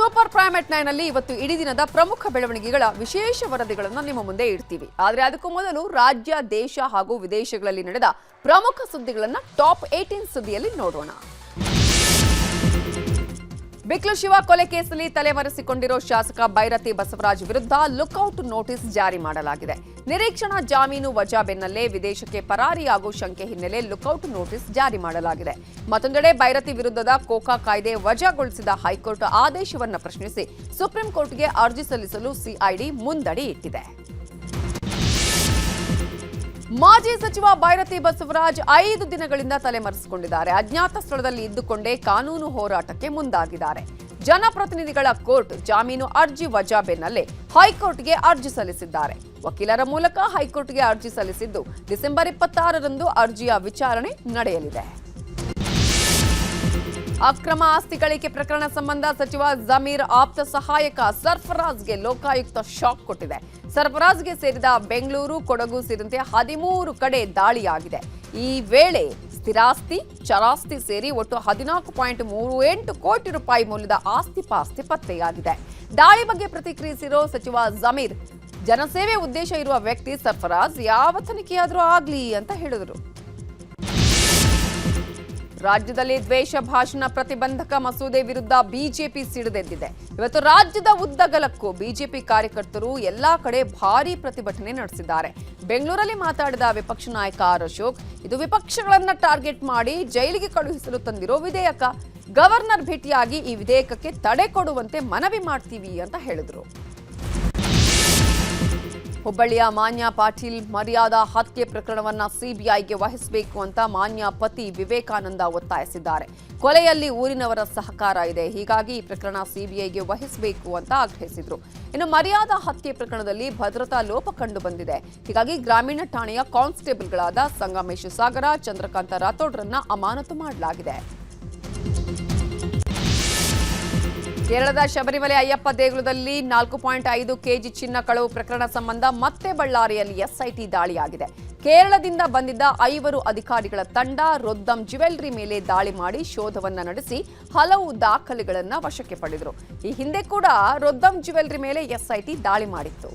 Super primate nine ಅಲ್ಲಿ ಇವತ್ತು ಇಡೀ ದಿನದ ಪ್ರಮುಖ ಬೆಳವಣಿಗೆಗಳ ವಿಶೇಷ ವರದಿಗಳನ್ನು ನಿಮ್ಮ ಮುಂದೆ ಇಡ್ತೀವಿ. ಆದರೆ ಅದಕ್ಕೂ ಮೊದಲು ರಾಜ್ಯ, ದೇಶ ಹಾಗೂ ವಿದೇಶಗಳಲ್ಲಿ ನಡೆದ ಪ್ರಮುಖ ಸುದ್ದಿಗಳನ್ನು ಟಾಪ್ ಏಟೀನ್ ಸುದ್ದಿಯಲ್ಲಿ ನೋಡೋಣ. ಬಿಕ್ಲು ಶಿವ ಕೊಲೆ ಕೇಸಲ್ಲಿ ತಲೆಮರೆಸಿಕೊಂಡಿರೋ ಶಾಸಕ ಬೈರತಿ ಬಸವರಾಜ್ ವಿರುದ್ಧ ಲುಕ್ಔಟ್ ನೋಟಿಸ್ ಜಾರಿ ಮಾಡಲಾಗಿದೆ. ನಿರೀಕ್ಷಣಾ ಜಾಮೀನು ವಜಾ ಬೆನ್ನಲ್ಲೇ ವಿದೇಶಕ್ಕೆ ಪರಾರಿಯಾಗುವ ಶಂಕೆ ಹಿನ್ನೆಲೆ ಲುಕ್ಔಟ್ ನೋಟಿಸ್ ಜಾರಿ ಮಾಡಲಾಗಿದೆ. ಮತ್ತೊಂದೆಡೆ ಬೈರತಿ ವಿರುದ್ಧದ ಕೋಕಾ ಕಾಯ್ದೆ ವಜಾಗೊಳಿಸಿದ ಹೈಕೋರ್ಟ್ ಆದೇಶವನ್ನು ಪ್ರಶ್ನಿಸಿ ಸುಪ್ರೀಂ ಕೋರ್ಟ್ಗೆ ಅರ್ಜಿ ಸಲ್ಲಿಸಲು ಸಿಐಡಿ ಮುಂದಡಿ ಇಟ್ಟಿದೆ. ಮಾಜಿ ಸಚಿವ ಬೈರತಿ ಬಸವರಾಜ್ ಐದು ದಿನಗಳಿಂದ ತಲೆಮರೆಸಿಕೊಂಡಿದ್ದಾರೆ. ಅಜ್ಞಾತ ಸ್ಥಳದಲ್ಲಿ ಇದ್ದುಕೊಂಡೇ ಕಾನೂನು ಹೋರಾಟಕ್ಕೆ ಮುಂದಾಗಿದ್ದಾರೆ. ಜನಪ್ರತಿನಿಧಿಗಳ ಕೋರ್ಟ್ ಜಾಮೀನು ಅರ್ಜಿ ವಜಾ ಬೆನ್ನಲ್ಲೇ ಹೈಕೋರ್ಟ್ಗೆ ಅರ್ಜಿ ಸಲ್ಲಿಸಿದ್ದಾರೆ. ವಕೀಲರ ಮೂಲಕ ಹೈಕೋರ್ಟ್ಗೆ ಅರ್ಜಿ ಸಲ್ಲಿಸಿದ್ದು ಡಿಸೆಂಬರ್ ಇಪ್ಪತ್ತಾರರಂದು ಅರ್ಜಿಯ ವಿಚಾರಣೆ ನಡೆಯಲಿದೆ. ಅಕ್ರಮ ಆಸ್ತಿ ಗಳಿಕೆ ಪ್ರಕರಣ ಸಂಬಂಧ ಸಚಿವ ಜಮೀರ್ ಆಪ್ತ ಸಹಾಯಕ ಸರ್ಫರಾಜ್ಗೆ ಲೋಕಾಯುಕ್ತ ಶಾಕ್ ಕೊಟ್ಟಿದೆ. ಸರ್ಫರಾಜ್ಗೆ ಸೇರಿದ ಬೆಂಗಳೂರು, ಕೊಡಗು ಸೇರಿದಂತೆ ಹದಿಮೂರು ಕಡೆ ದಾಳಿಯಾಗಿದೆ. ಈ ವೇಳೆ ಸ್ಥಿರಾಸ್ತಿ, ಚರಾಸ್ತಿ ಸೇರಿ ಒಟ್ಟು ಹದಿನಾಲ್ಕು ಪಾಯಿಂಟ್ ಮೂರು ಎಂಟು ಕೋಟಿ ರೂಪಾಯಿ ಮೌಲ್ಯದ ಆಸ್ತಿ ಪಾಸ್ತಿ ಪತ್ತೆಯಾಗಿದೆ. ದಾಳಿ ಬಗ್ಗೆ ಪ್ರತಿಕ್ರಿಯಿಸಿರೋ ಸಚಿವ ಜಮೀರ್, ಜನಸೇವೆ ಉದ್ದೇಶ ಇರುವ ವ್ಯಕ್ತಿ ಸರ್ಫರಾಜ್, ಯಾವ ತನಿಖೆಯಾದರೂ ಆಗ್ಲಿ ಅಂತ ಹೇಳಿದರು. ರಾಜ್ಯದಲ್ಲಿ ದ್ವೇಷ ಭಾಷಣ ಪ್ರತಿಬಂಧಕ ಮಸೂದೆ ವಿರುದ್ಧ ಬಿಜೆಪಿ ಸಿಡಿದೆದ್ದಿದೆ ಇವತ್ತು ರಾಜ್ಯದ ಉದ್ದಗಲಕ್ಕೂ ಬಿಜೆಪಿ ಕಾರ್ಯಕರ್ತರು ಎಲ್ಲಾ ಕಡೆ ಭಾರೀ ಪ್ರತಿಭಟನೆ ನಡೆಸಿದ್ದಾರೆ. ಬೆಂಗಳೂರಲ್ಲಿ ಮಾತಾಡಿದ ವಿಪಕ್ಷ ನಾಯಕ ಆರ್ ಅಶೋಕ್, ಇದು ವಿಪಕ್ಷಗಳನ್ನ ಟಾರ್ಗೆಟ್ ಮಾಡಿ ಜೈಲಿಗೆ ಕಳುಹಿಸಲು ತಂದಿರೋ ವಿಧೇಯಕ. ಗವರ್ನರ್ ಭೇಟಿಯಾಗಿ ಈ ವಿಧೇಯಕಕ್ಕೆ ತಡೆ ಕೊಡುವಂತೆ ಮನವಿ ಮಾಡ್ತೀವಿ ಅಂತ ಹೇಳಿದ್ರು. ಹುಬ್ಬಳ್ಳಿಯ ಮಾನ್ಯ ಪಾಟೀಲ್ ಮರ್ಯಾದಾ ಹತ್ಯೆ ಪ್ರಕರಣವನ್ನ ಸಿಬಿಐಗೆ ವಹಿಸಬೇಕು ಅಂತ ಮಾನ್ಯ ಪತಿ ವಿವೇಕಾನಂದ ಒತ್ತಾಯಿಸಿದ್ದಾರೆ. ಕೊಲೆಯಲ್ಲಿ ಊರಿನವರ ಸಹಕಾರ ಇದೆ. ಹೀಗಾಗಿ ಈ ಪ್ರಕರಣ ಸಿಬಿಐಗೆ ವಹಿಸಬೇಕು ಅಂತ ಆಗ್ರಹಿಸಿದ್ರು. ಇನ್ನು ಮರ್ಯಾದಾ ಹತ್ಯೆ ಪ್ರಕರಣದಲ್ಲಿ ಭದ್ರತಾ ಲೋಪ ಕಂಡು ಬಂದಿದೆ. ಹೀಗಾಗಿ ಗ್ರಾಮೀಣ ಠಾಣೆಯ ಕಾನ್ಸ್ಟೇಬಲ್ಗಳಾದ ಸಂಗಮೇಶ್ ಸಾಗರ, ಚಂದ್ರಕಾಂತ ರಾಥೋಡ್ರನ್ನ ಅಮಾನತು ಮಾಡಲಾಗಿದೆ. ಕೇರಳದ ಶಬರಿಮಲೆ ಅಯ್ಯಪ್ಪ ದೇಗುಲದಲ್ಲಿ ನಾಲ್ಕು ಪಾಯಿಂಟ್ ಐದು ಕೆಜಿ ಚಿನ್ನ ಕಳವು ಪ್ರಕರಣ ಸಂಬಂಧ ಮತ್ತೆ ಬಳ್ಳಾರಿಯಲ್ಲಿ ಎಸ್ಐಟಿ ದಾಳಿಯಾಗಿದೆ. ಕೇರಳದಿಂದ ಬಂದಿದ್ದ ಐವರು ಅಧಿಕಾರಿಗಳ ತಂಡ ರೊದ್ದಂ ಜ್ಯುವೆಲ್ಲರಿ ಮೇಲೆ ದಾಳಿ ಮಾಡಿ ಶೋಧವನ್ನ ನಡೆಸಿ ಹಲವು ದಾಖಲೆಗಳನ್ನು ವಶಕ್ಕೆ ಪಡೆದರು. ಈ ಹಿಂದೆ ಕೂಡ ರೊದ್ದಂ ಜ್ಯುವೆಲ್ಲರಿ ಮೇಲೆ ಎಸ್ಐಟಿ ದಾಳಿ ಮಾಡಿತ್ತು.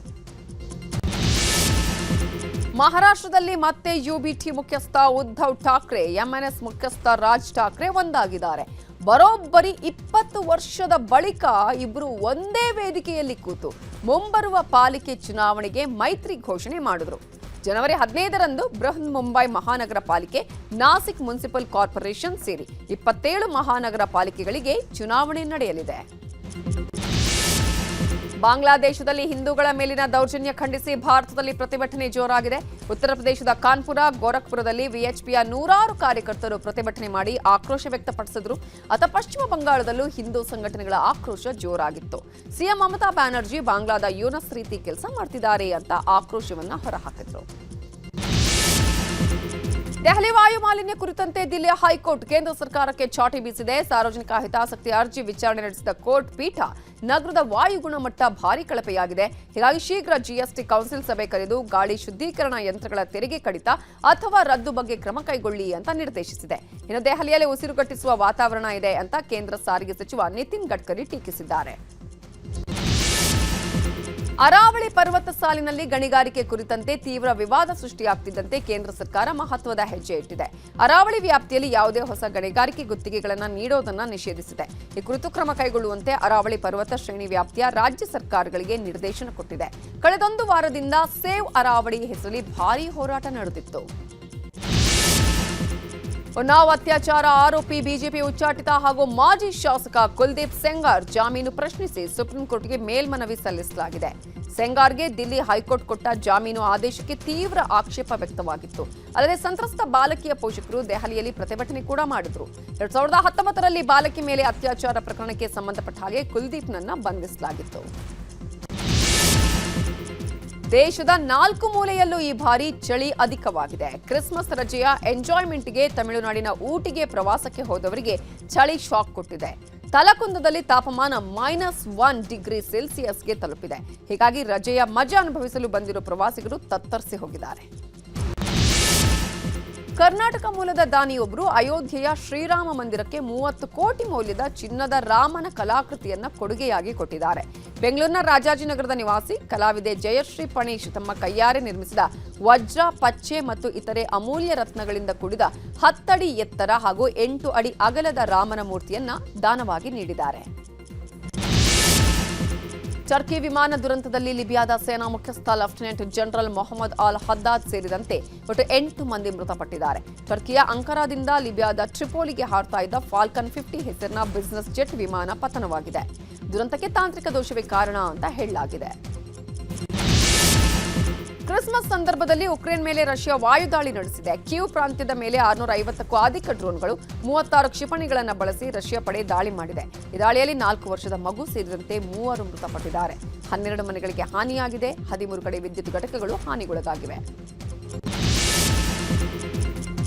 ಮಹಾರಾಷ್ಟ್ರದಲ್ಲಿ ಮತ್ತೆ ಯುಬಿಟಿ ಮುಖ್ಯಸ್ಥ ಉದ್ಧವ್ ಠಾಕ್ರೆ ಎಂಎನ್ಎಸ್ ಮುಖ್ಯಸ್ಥ ರಾಜ್ ಠಾಕ್ರೆ ಒಂದಾಗಿದ್ದಾರೆ. ಬರೋಬ್ಬರಿ ಇಪ್ಪತ್ತು ವರ್ಷದ ಬಳಿಕ ಇಬ್ಬರು ಒಂದೇ ವೇದಿಕೆಯಲ್ಲಿ ಕೂತು ಮುಂಬರುವ ಪಾಲಿಕೆ ಚುನಾವಣೆಗೆ ಮೈತ್ರಿ ಘೋಷಣೆ ಮಾಡಿದ್ರು. ಜನವರಿ ಹದಿನೈದರಂದು ಬೃಹನ್ ಮುಂಬೈ ಮಹಾನಗರ ಪಾಲಿಕೆ, ನಾಸಿಕ್ ಮುನ್ಸಿಪಲ್ ಕಾರ್ಪೊರೇಷನ್ ಸೇರಿ ಇಪ್ಪತ್ತೇಳು ಮಹಾನಗರ ಪಾಲಿಕೆಗಳಿಗೆ ಚುನಾವಣೆ ನಡೆಯಲಿದೆ. ಬಾಂಗ್ಲಾದೇಶದಲ್ಲಿ ಹಿಂದೂಗಳ ಮೇಲಿನ ದೌರ್ಜನ್ಯ ಖಂಡಿಸಿ ಭಾರತದಲ್ಲಿ ಪ್ರತಿಭಟನೆ ಜೋರಾಗಿದೆ. ಉತ್ತರ ಪ್ರದೇಶದ ಕಾನ್ಪುರ, ಗೋರಖ್ಪುರದಲ್ಲಿ ವಿಎಚ್ಪಿಯ ನೂರಾರು ಕಾರ್ಯಕರ್ತರು ಪ್ರತಿಭಟನೆ ಮಾಡಿ ಆಕ್ರೋಶ ವ್ಯಕ್ತಪಡಿಸಿದ್ರು. ಅತ ಪಶ್ಚಿಮ ಬಂಗಾಳದಲ್ಲೂ ಹಿಂದೂ ಸಂಘಟನೆಗಳ ಆಕ್ರೋಶ ಜೋರಾಗಿತ್ತು. ಸಿಎಂ ಮಮತಾ ಬ್ಯಾನರ್ಜಿ ಬಾಂಗ್ಲಾದ ಯೂನಸ್ ರೀತಿ ಕೆಲಸ ಮಾಡ್ತಿದ್ದಾರೆ ಅಂತ ಆಕ್ರೋಶವನ್ನ ಹೊರಹಾಕಿದ್ರು. ದೆಹಲಿ ವಾಯು ಮಾಲಿನ್ಯ ಕುರಿತಂತೆ ದಿಲ್ಲಿಯ ಹೈಕೋರ್ಟ್ ಕೇಂದ್ರ ಸರ್ಕಾರಕ್ಕೆ ಚಾಟಿ ಬೀಸಿದೆ. ಸಾರ್ವಜನಿಕ ಹಿತಾಸಕ್ತಿ ಅರ್ಜಿ ವಿಚಾರಣೆ ನಡೆಸಿದ ಕೋರ್ಟ್ ಪೀಠ ನಗರದ ವಾಯು ಗುಣಮಟ್ಟ ಭಾರಿ ಕಳಪೆಯಾಗಿದೆ. ಹೀಗಾಗಿ ಶೀಘ್ರ ಜಿಎಸ್ಟಿ ಕೌನ್ಸಿಲ್ ಸಭೆ ಕರೆದು ಗಾಳಿ ಶುದ್ಧೀಕರಣ ಯಂತ್ರಗಳ ತೆರಿಗೆ ಕಡಿತ ಅಥವಾ ರದ್ದು ಬಗ್ಗೆ ಕ್ರಮ ಕೈಗೊಳ್ಳಿ ಅಂತ ನಿರ್ದೇಶಿಸಿದೆ. ಇನ್ನು ದೆಹಲಿಯಲ್ಲಿ ಉಸಿರುಗಟ್ಟಿಸುವ ವಾತಾವರಣ ಇದೆ ಅಂತ ಕೇಂದ್ರ ಸಾರಿಗೆ ಸಚಿವ ನಿತಿನ್ ಗಡ್ಕರಿ ಟೀಕಿಸಿದ್ದಾರೆ. ಅರಾವಳಿ ಪರ್ವತ ಸಾಲಿನಲ್ಲಿ ಗಣಿಗಾರಿಕೆ ಕುರಿತಂತೆ ತೀವ್ರ ವಿವಾದ ಸೃಷ್ಟಿಯಾಗ್ತಿದ್ದಂತೆ ಕೇಂದ್ರ ಸರ್ಕಾರ ಮಹತ್ವದ ಹೆಜ್ಜೆ ಇಟ್ಟಿದೆ. ಅರಾವಳಿ ವ್ಯಾಪ್ತಿಯಲ್ಲಿ ಯಾವುದೇ ಹೊಸ ಗಣಿಗಾರಿಕೆ ಗುತ್ತಿಗೆಗಳನ್ನು ನೀಡೋದನ್ನ ನಿಷೇಧಿಸಿದೆ. ಈ ಕುರಿತು ಕ್ರಮ ಕೈಗೊಳ್ಳುವಂತೆ ಅರಾವಳಿ ಪರ್ವತ ಶ್ರೇಣಿ ವ್ಯಾಪ್ತಿಯ ರಾಜ್ಯ ಸರ್ಕಾರಗಳಿಗೆ ನಿರ್ದೇಶನ ಕೊಟ್ಟಿದೆ. ಕಳೆದೊಂದು ವಾರದಿಂದ ಸೇವ್ ಅರಾವಳಿ ಹೆಸರಲ್ಲಿ ಭಾರೀ ಹೋರಾಟ ನಡೆದಿತ್ತು. ಉನ್ನಾವ್ ಅತ್ಯಾಚಾರ ಆರೋಪಿ ಬಿಜೆಪಿ ಉಚ್ಚಾಟಿತ ಹಾಗೂ ಮಾಜಿ ಶಾಸಕ ಕುಲ್ದೀಪ್ ಸೆಂಗಾರ್ ಜಾಮೀನು ಪ್ರಶ್ನಿಸಿ ಸುಪ್ರೀಂ ಕೋರ್ಟ್ಗೆ ಮೇಲ್ಮನವಿ ಸಲ್ಲಿಸಲಾಗಿದೆ. ಸೆಂಗಾರ್ಗೆ ದಿಲ್ಲಿ ಹೈಕೋರ್ಟ್ ಕೊಟ್ಟ ಜಾಮೀನು ಆದೇಶಕ್ಕೆ ತೀವ್ರ ಆಕ್ಷೇಪ ವ್ಯಕ್ತವಾಗಿತ್ತು. ಅಲ್ಲದೆ ಸಂತ್ರಸ್ತ ಬಾಲಕಿಯ ಪೋಷಕರು ದೆಹಲಿಯಲ್ಲಿ ಪ್ರತಿಭಟನೆ ಕೂಡ ಮಾಡಿದ್ರು. ಎರಡ್ ಸಾವಿರದ ಹತ್ತೊಂಬತ್ತರಲ್ಲಿ ಬಾಲಕಿ ಮೇಲೆ ಅತ್ಯಾಚಾರ ಪ್ರಕರಣಕ್ಕೆ ಸಂಬಂಧಪಟ್ಟ ಹಾಗೆ ಕುಲ್ದೀಪ್ನನ್ನ ಬಂಧಿಸಲಾಗಿತ್ತು. ದೇಶದ ನಾಲ್ಕು ಮೂಲೆಯಲ್ಲೂ ಈ ಬಾರಿ ಚಳಿ ಅಧಿಕವಾಗಿದೆ. ಕ್ರಿಸ್ಮಸ್ ರಜೆಯ ಎಂಜಾಯ್ಮೆಂಟ್ಗೆ ತಮಿಳುನಾಡಿನ ಊಟಿಗೆ ಪ್ರವಾಸಕ್ಕೆ ಹೋದವರಿಗೆ ಚಳಿ ಶಾಕ್ ಕೊಟ್ಟಿದೆ. ತಲಕುಂದದಲ್ಲಿ ತಾಪಮಾನ ಮೈನಸ್ ಒನ್ ಡಿಗ್ರಿ ಸೆಲ್ಸಿಯಸ್ಗೆ ತಲುಪಿದೆ. ಹೀಗಾಗಿ ರಜೆಯ ಮಜಾ ಅನುಭವಿಸಲು ಬಂದಿರುವ ಪ್ರವಾಸಿಗರು ತತ್ತರಿಸಿ ಹೋಗಿದ್ದಾರೆ. ಕರ್ನಾಟಕ ಮೂಲದ ದಾನಿಯೊಬ್ಬರು ಅಯೋಧ್ಯೆಯ ಶ್ರೀರಾಮ ಮಂದಿರಕ್ಕೆ ಮೂವತ್ತು ಕೋಟಿ ಮೌಲ್ಯದ ಚಿನ್ನದ ರಾಮನ ಕಲಾಕೃತಿಯನ್ನ ಕೊಡುಗೆಯಾಗಿ ಕೊಟ್ಟಿದ್ದಾರೆ. ಬೆಂಗಳೂರಿನ ರಾಜಾಜಿನಗರದ ನಿವಾಸಿ, ಕಲಾವಿದೆ ಜಯಶ್ರೀ ಪಣೇಶ್ ತಮ್ಮ ಕೈಯಾರೆ ನಿರ್ಮಿಸಿದ ವಜ್ರ, ಪಚ್ಚೆ ಮತ್ತು ಇತರೆ ಅಮೂಲ್ಯ ರತ್ನಗಳಿಂದ ಕೂಡಿದ ಹತ್ತಡಿ ಎತ್ತರ ಹಾಗೂ ಎಂಟು ಅಡಿ ಅಗಲದ ರಾಮನ ಮೂರ್ತಿಯನ್ನ ದಾನವಾಗಿ ನೀಡಿದ್ದಾರೆ. ಟರ್ಕಿ ವಿಮಾನ ದುರಂತದಲ್ಲಿ ಲಿಬಿಯಾದ ಸೇನಾ ಮುಖ್ಯಸ್ಥ ಲೆಫ್ಟಿನೆಂಟ್ ಜನರಲ್ ಮೊಹಮ್ಮದ್ ಅಲ್ ಹದ್ದಾದ್ ಸೇರಿದಂತೆ ಒಟ್ಟು ಎಂಟು ಮಂದಿ ಮೃತಪಟ್ಟಿದ್ದಾರೆ. ಟರ್ಕಿಯ ಅಂಕರಾದಿಂದ ಲಿಬಿಯಾದ ಟ್ರಿಪೋಲಿಗೆ ಹಾರ್ತಾ ಇದ್ದ ಫಾಲ್ಕನ್ ಫಿಫ್ಟಿ ಹೆಸರಿನ ಬಿಸಿನೆಸ್ ಜೆಟ್ ವಿಮಾನ ಪತನವಾಗಿದೆ. ದುರಂತಕ್ಕೆ ತಾಂತ್ರಿಕ ದೋಷವೇ ಕಾರಣ ಅಂತ ಹೇಳಲಾಗಿದೆ. ಕ್ರಿಸ್ಮಸ್ ಸಂದರ್ಭದಲ್ಲಿ ಉಕ್ರೇನ್ ಮೇಲೆ ರಷ್ಯಾ ವಾಯುದಾಳಿ ನಡೆಸಿದೆ. ಕ್ಯೂ ಪ್ರಾಂತ್ಯದ ಮೇಲೆ ಆರುನೂರ ಐವತ್ತಕ್ಕೂ ಅಧಿಕ ಡ್ರೋನ್ಗಳು ಮೂವತ್ತಾರು ಕ್ಷಿಪಣಿಗಳನ್ನು ಬಳಸಿ ರಷ್ಯಾ ಪಡೆ ದಾಳಿ ಮಾಡಿದೆ. ಈ ದಾಳಿಯಲ್ಲಿ ನಾಲ್ಕು ವರ್ಷದ ಮಗು ಸೇರಿದಂತೆ ಮೂವರು ಮೃತಪಟ್ಟಿದ್ದಾರೆ. ಹನ್ನೆರಡು ಮನೆಗಳಿಗೆ ಹಾನಿಯಾಗಿದೆ. ಹದಿಮೂರು ಕಡೆ ವಿದ್ಯುತ್ ಘಟಕಗಳು ಹಾನಿಗೊಳಗಾಗಿವೆ.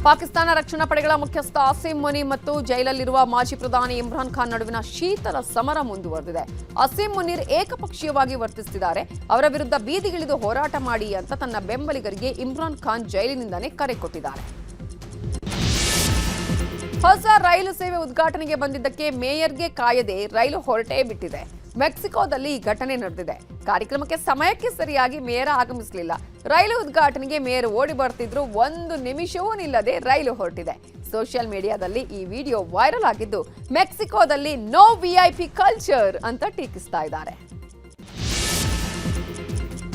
ಪಾಕಿಸ್ತಾನ ರಕ್ಷಣಾ ಪಡೆಗಳ ಮುಖ್ಯಸ್ಥ ಅಸೀಂ ಮುನಿ ಮತ್ತು ಜೈಲಲ್ಲಿರುವ ಮಾಜಿ ಪ್ರಧಾನಿ ಇಮ್ರಾನ್ ಖಾನ್ ನಡುವಿನ ಶೀತಲ ಸಮರ ಮುಂದುವರೆದಿದೆ. ಅಸೀಂ ಮುನೀರ್ ಏಕಪಕ್ಷೀಯವಾಗಿ ವರ್ತಿಸುತ್ತಿದ್ದಾರೆ. ಅವರ ವಿರುದ್ಧ ಬೀದಿಗಿಳಿದು ಹೋರಾಟ ಮಾಡಿ ಅಂತ ತನ್ನ ಬೆಂಬಲಿಗರಿಗೆ ಇಮ್ರಾನ್ ಖಾನ್ ಜೈಲಿನಿಂದಲೇ ಕರೆ ಕೊಟ್ಟಿದ್ದಾರೆ. ಹೊಸ ರೈಲು ಸೇವೆ ಉದ್ಘಾಟನೆಗೆ ಬಂದಿದ್ದಕ್ಕೆ ಮೇಯರ್ಗೆ ಕಾಯದೆ ರೈಲು ಹೊರಟೇ ಬಿಟ್ಟಿದೆ. ಮೆಕ್ಸಿಕೋದಲ್ಲಿ ಈ ಘಟನೆ ನಡೆದಿದೆ. ಕಾರ್ಯಕ್ರಮಕ್ಕೆ ಸಮಯಕ್ಕೆ ಸರಿಯಾಗಿ ಮೇಯರ್ ಆಗಮಿಸಲಿಲ್ಲ. ರೈಲು ಉದ್ಘಾಟನೆಗೆ ಮೇಯರ್ ಓಡಿ ಬರ್ತಿದ್ರು. ಒಂದು ನಿಮಿಷವೂ ನಿಲ್ಲದೆ ರೈಲು ಹೊರಟಿದೆ. ಸೋಷಿಯಲ್ ಮೀಡಿಯಾದಲ್ಲಿ ಈ ವಿಡಿಯೋ ವೈರಲ್ ಆಗಿದ್ದು, ಮೆಕ್ಸಿಕೋದಲ್ಲಿ ನೋ ವಿಐಪಿ ಕಲ್ಚರ್ ಅಂತ ಟೀಕಿಸ್ತಾ ಇದ್ದಾರೆ.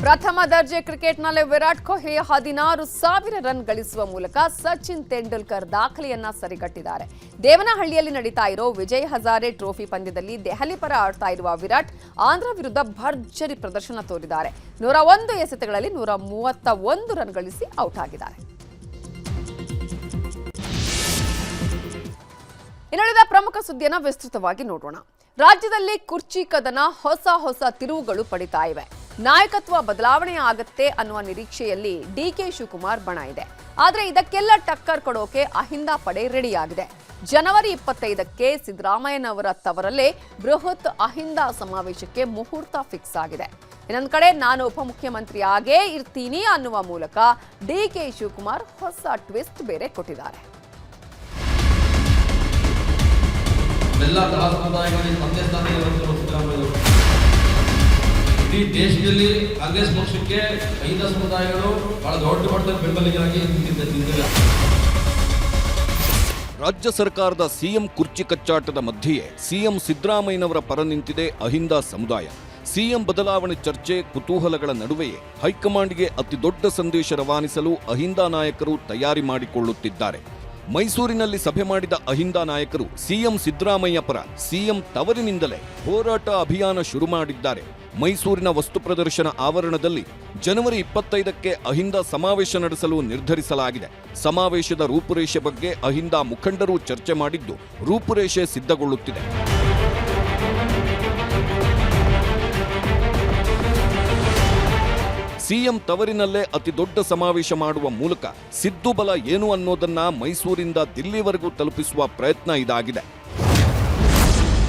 ಪ್ರಥಮ ದರ್ಜೆ ಕ್ರಿಕೆಟ್ನಲ್ಲಿ ವಿರಾಟ್ ಕೊಹ್ಲಿ ಹದಿನಾರು ಸಾವಿರ ರನ್ ಗಳಿಸುವ ಮೂಲಕ ಸಚಿನ್ ತೆಂಡೂಲ್ಕರ್ ದಾಖಲೆಯನ್ನ ಸರಿಗಟ್ಟಿದ್ದಾರೆ. ದೇವನಹಳ್ಳಿಯಲ್ಲಿ ನಡೀತಾ ಇರೋ ವಿಜಯ್ ಹಜಾರೆ ಟ್ರೋಫಿ ಪಂದ್ಯದಲ್ಲಿ ದೆಹಲಿ ಪರ ಆಡ್ತಾ ಇರುವ ವಿರಾಟ್ ಆಂಧ್ರ ವಿರುದ್ಧ ಭರ್ಜರಿ ಪ್ರದರ್ಶನ ತೋರಿದ್ದಾರೆ. ನೂರ ಒಂದು ಎಸೆತಗಳಲ್ಲಿ ನೂರ ಮೂವತ್ತ ಒಂದು ರನ್ ಗಳಿಸಿ ಔಟ್ ಆಗಿದ್ದಾರೆ. ಇನ್ನುಳಿದ ಪ್ರಮುಖ ಸುದ್ದಿಯನ್ನು ವಿಸ್ತೃತವಾಗಿ ನೋಡೋಣ. ರಾಜ್ಯದಲ್ಲಿ ಕುರ್ಚಿ ಕದನ ಹೊಸ ಹೊಸ ತಿರುವುಗಳು ಪಡಿತಾ ಇವೆ. ನಾಯಕತ್ವ ಬದಲಾವಣೆ ಆಗತ್ತೆ ಅನ್ನುವ ನಿರೀಕ್ಷೆಯಲ್ಲಿ ಡಿ ಕೆ ಶಿವಕುಮಾರ್ ಬಣ ಇದೆ. ಆದರೆ ಇದಕ್ಕೆಲ್ಲ ಟಕ್ಕರ್ ಕೊಡೋಕೆ ಅಹಿಂದ ಪಡೆ ರೆಡಿಯಾಗಿದೆ. ಜನವರಿ ಇಪ್ಪತ್ತೈದಕ್ಕೆ ಸಿದ್ದರಾಮಯ್ಯನವರ ತವರಲ್ಲೇ ಬೃಹತ್ ಅಹಿಂದ ಸಮಾವೇಶಕ್ಕೆ ಮುಹೂರ್ತ ಫಿಕ್ಸ್ ಆಗಿದೆ. ಇನ್ನೊಂದು ಕಡೆ ನಾನು ಉಪಮುಖ್ಯಮಂತ್ರಿ ಆಗೇ ಇರ್ತೀನಿ ಅನ್ನುವ ಮೂಲಕ ಡಿ ಕೆ ಶಿವಕುಮಾರ್ ಹೊಸ ಟ್ವಿಸ್ಟ್ ಬೇರೆ ಕೊಟ್ಟಿದ್ದಾರೆ. ಎಲ್ಲ ಇಡೀ ದೇಶದಲ್ಲಿ ಕಾಂಗ್ರೆಸ್ ಪಕ್ಷಕ್ಕೆ ಐದ ಸಮುದಾಯಗಳು ಬಹಳ ದೊಡ್ಡ ಮಟ್ಟದ ಬೆಂಬಲಿಗರಾಗಿ ನಿಂತಿದ್ದ- ರಾಜ್ಯ ಸರ್ಕಾರದ ಸಿಎಂ ಕುರ್ಚಿ ಕಚ್ಚಾಟದ ಮಧ್ಯೆಯೇ ಸಿಎಂ ಸಿದ್ದರಾಮಯ್ಯನವರ ಪರ ನಿಂತಿದೆ ಅಹಿಂದ ಸಮುದಾಯ. ಸಿಎಂ ಬದಲಾವಣೆ ಚರ್ಚೆ, ಕುತೂಹಲಗಳ ನಡುವೆಯೇ ಹೈಕಮಾಂಡ್ಗೆ ಅತಿದೊಡ್ಡ ಸಂದೇಶ ರವಾನಿಸಲು ಅಹಿಂದ ನಾಯಕರು ತಯಾರಿ ಮಾಡಿಕೊಳ್ಳುತ್ತಿದ್ದಾರೆ. ಮೈಸೂರಿನಲ್ಲಿ ಸಭೆ ಮಾಡಿದ ಅಹಿಂದ ನಾಯಕರು ಸಿಎಂ ಸಿದ್ದರಾಮಯ್ಯ ಪರ ಸಿಎಂ ತವರಿನಿಂದಲೇ ಹೋರಾಟ ಅಭಿಯಾನ ಶುರು ಮಾಡಿದ್ದಾರೆ. ಮೈಸೂರಿನ ವಸ್ತು ಪ್ರದರ್ಶನ ಆವರಣದಲ್ಲಿ ಜನವರಿ ಇಪ್ಪತ್ತೈದಕ್ಕೆ ಅಹಿಂದ ಸಮಾವೇಶ ನಡೆಸಲು ನಿರ್ಧರಿಸಲಾಗಿದೆ. ಸಮಾವೇಶದ ರೂಪುರೇಷೆ ಬಗ್ಗೆ ಅಹಿಂದ ಮುಖಂಡರು ಚರ್ಚೆ ಮಾಡಿದ್ದು ರೂಪುರೇಷೆ ಸಿದ್ಧಗೊಳ್ಳುತ್ತಿದೆ. ಸಿಎಂ ತವರಿನಲ್ಲೇ ಅತಿ ದೊಡ್ಡ ಸಮಾವೇಶ ಮಾಡುವ ಮೂಲಕ ಸಿದ್ದು ಬಲ ಏನು ಅನ್ನೋದನ್ನ ಮೈಸೂರಿಂದ ದಿಲ್ಲಿವರೆಗೂ ತಲುಪಿಸುವ ಪ್ರಯತ್ನ ಇದಾಗಿದೆ.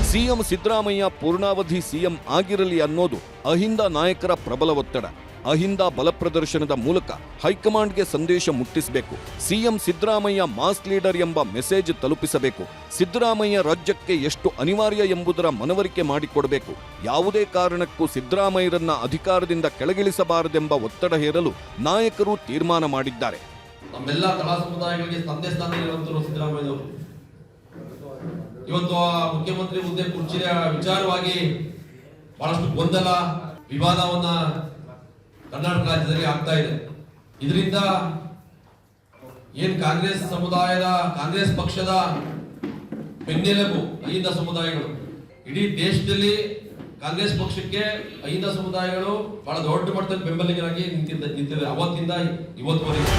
ಸಿಎಂ ಸಿದ್ದರಾಮಯ್ಯ ಪೂರ್ಣಾವಧಿ ಸಿಎಂ ಆಗಿರಲಿ ಅನ್ನೋದು ಅಹಿಂದ ನಾಯಕರ ಪ್ರಬಲ ಒತ್ತಡ. ಅಹಿಂದ ಬಲ ಪ್ರದರ್ಶನದ ಮೂಲಕ ಹೈಕಮಾಂಡ್ಗೆ ಸಂದೇಶ ಮುಟ್ಟಿಸಬೇಕು. ಸಿಎಂ ಸಿದ್ದರಾಮಯ್ಯ ಮಾಸ್ ಲೀಡರ್ ಎಂಬ ಮೆಸೇಜ್ ತಲುಪಿಸಬೇಕು. ಸಿದ್ದರಾಮಯ್ಯ ರಾಜ್ಯಕ್ಕೆ ಎಷ್ಟು ಅನಿವಾರ್ಯ ಎಂಬುದರ ಮನವರಿಕೆ ಮಾಡಿಕೊಡಬೇಕು. ಯಾವುದೇ ಕಾರಣಕ್ಕೂ ಸಿದ್ದರಾಮಯ್ಯರನ್ನ ಅಧಿಕಾರದಿಂದ ಕೆಳಗಿಳಿಸಬಾರದೆಂಬ ಒತ್ತಡ ಹೇರಲು ನಾಯಕರು ತೀರ್ಮಾನ ಮಾಡಿದ್ದಾರೆ. ನಮ್ಮೆಲ್ಲ ಕಲಾ ಸಮುದಾಯಗಳಿಗೆ ಇವತ್ತು ಆ ಮುಖ್ಯಮಂತ್ರಿ ಹುದ್ದೆ ಕುರ್ಚಿಯ ವಿಚಾರವಾಗಿ ಬಹಳಷ್ಟು ಗೊಂದಲ, ವಿವಾದವನ್ನ ಕರ್ನಾಟಕ ರಾಜ್ಯದಲ್ಲಿ ಆಗ್ತಾ ಇದೆ. ಇದರಿಂದ ಏನ್ ಕಾಂಗ್ರೆಸ್ ಸಮುದಾಯದ, ಕಾಂಗ್ರೆಸ್ ಪಕ್ಷದ ಬೆನ್ನೆಲುಬು ಐದ ಸಮುದಾಯಗಳು. ಇಡೀ ದೇಶದಲ್ಲಿ ಕಾಂಗ್ರೆಸ್ ಪಕ್ಷಕ್ಕೆ ಐದ ಸಮುದಾಯಗಳು ಬಹಳ ದೊಡ್ಡ ಮಟ್ಟದ ಬೆಂಬಲಿಗರಾಗಿ ನಿಂತಿದ್ದ ನಿಂತಿದೆ ಅವತ್ತಿಂದ ಇವತ್ತುವರೆಗೆ.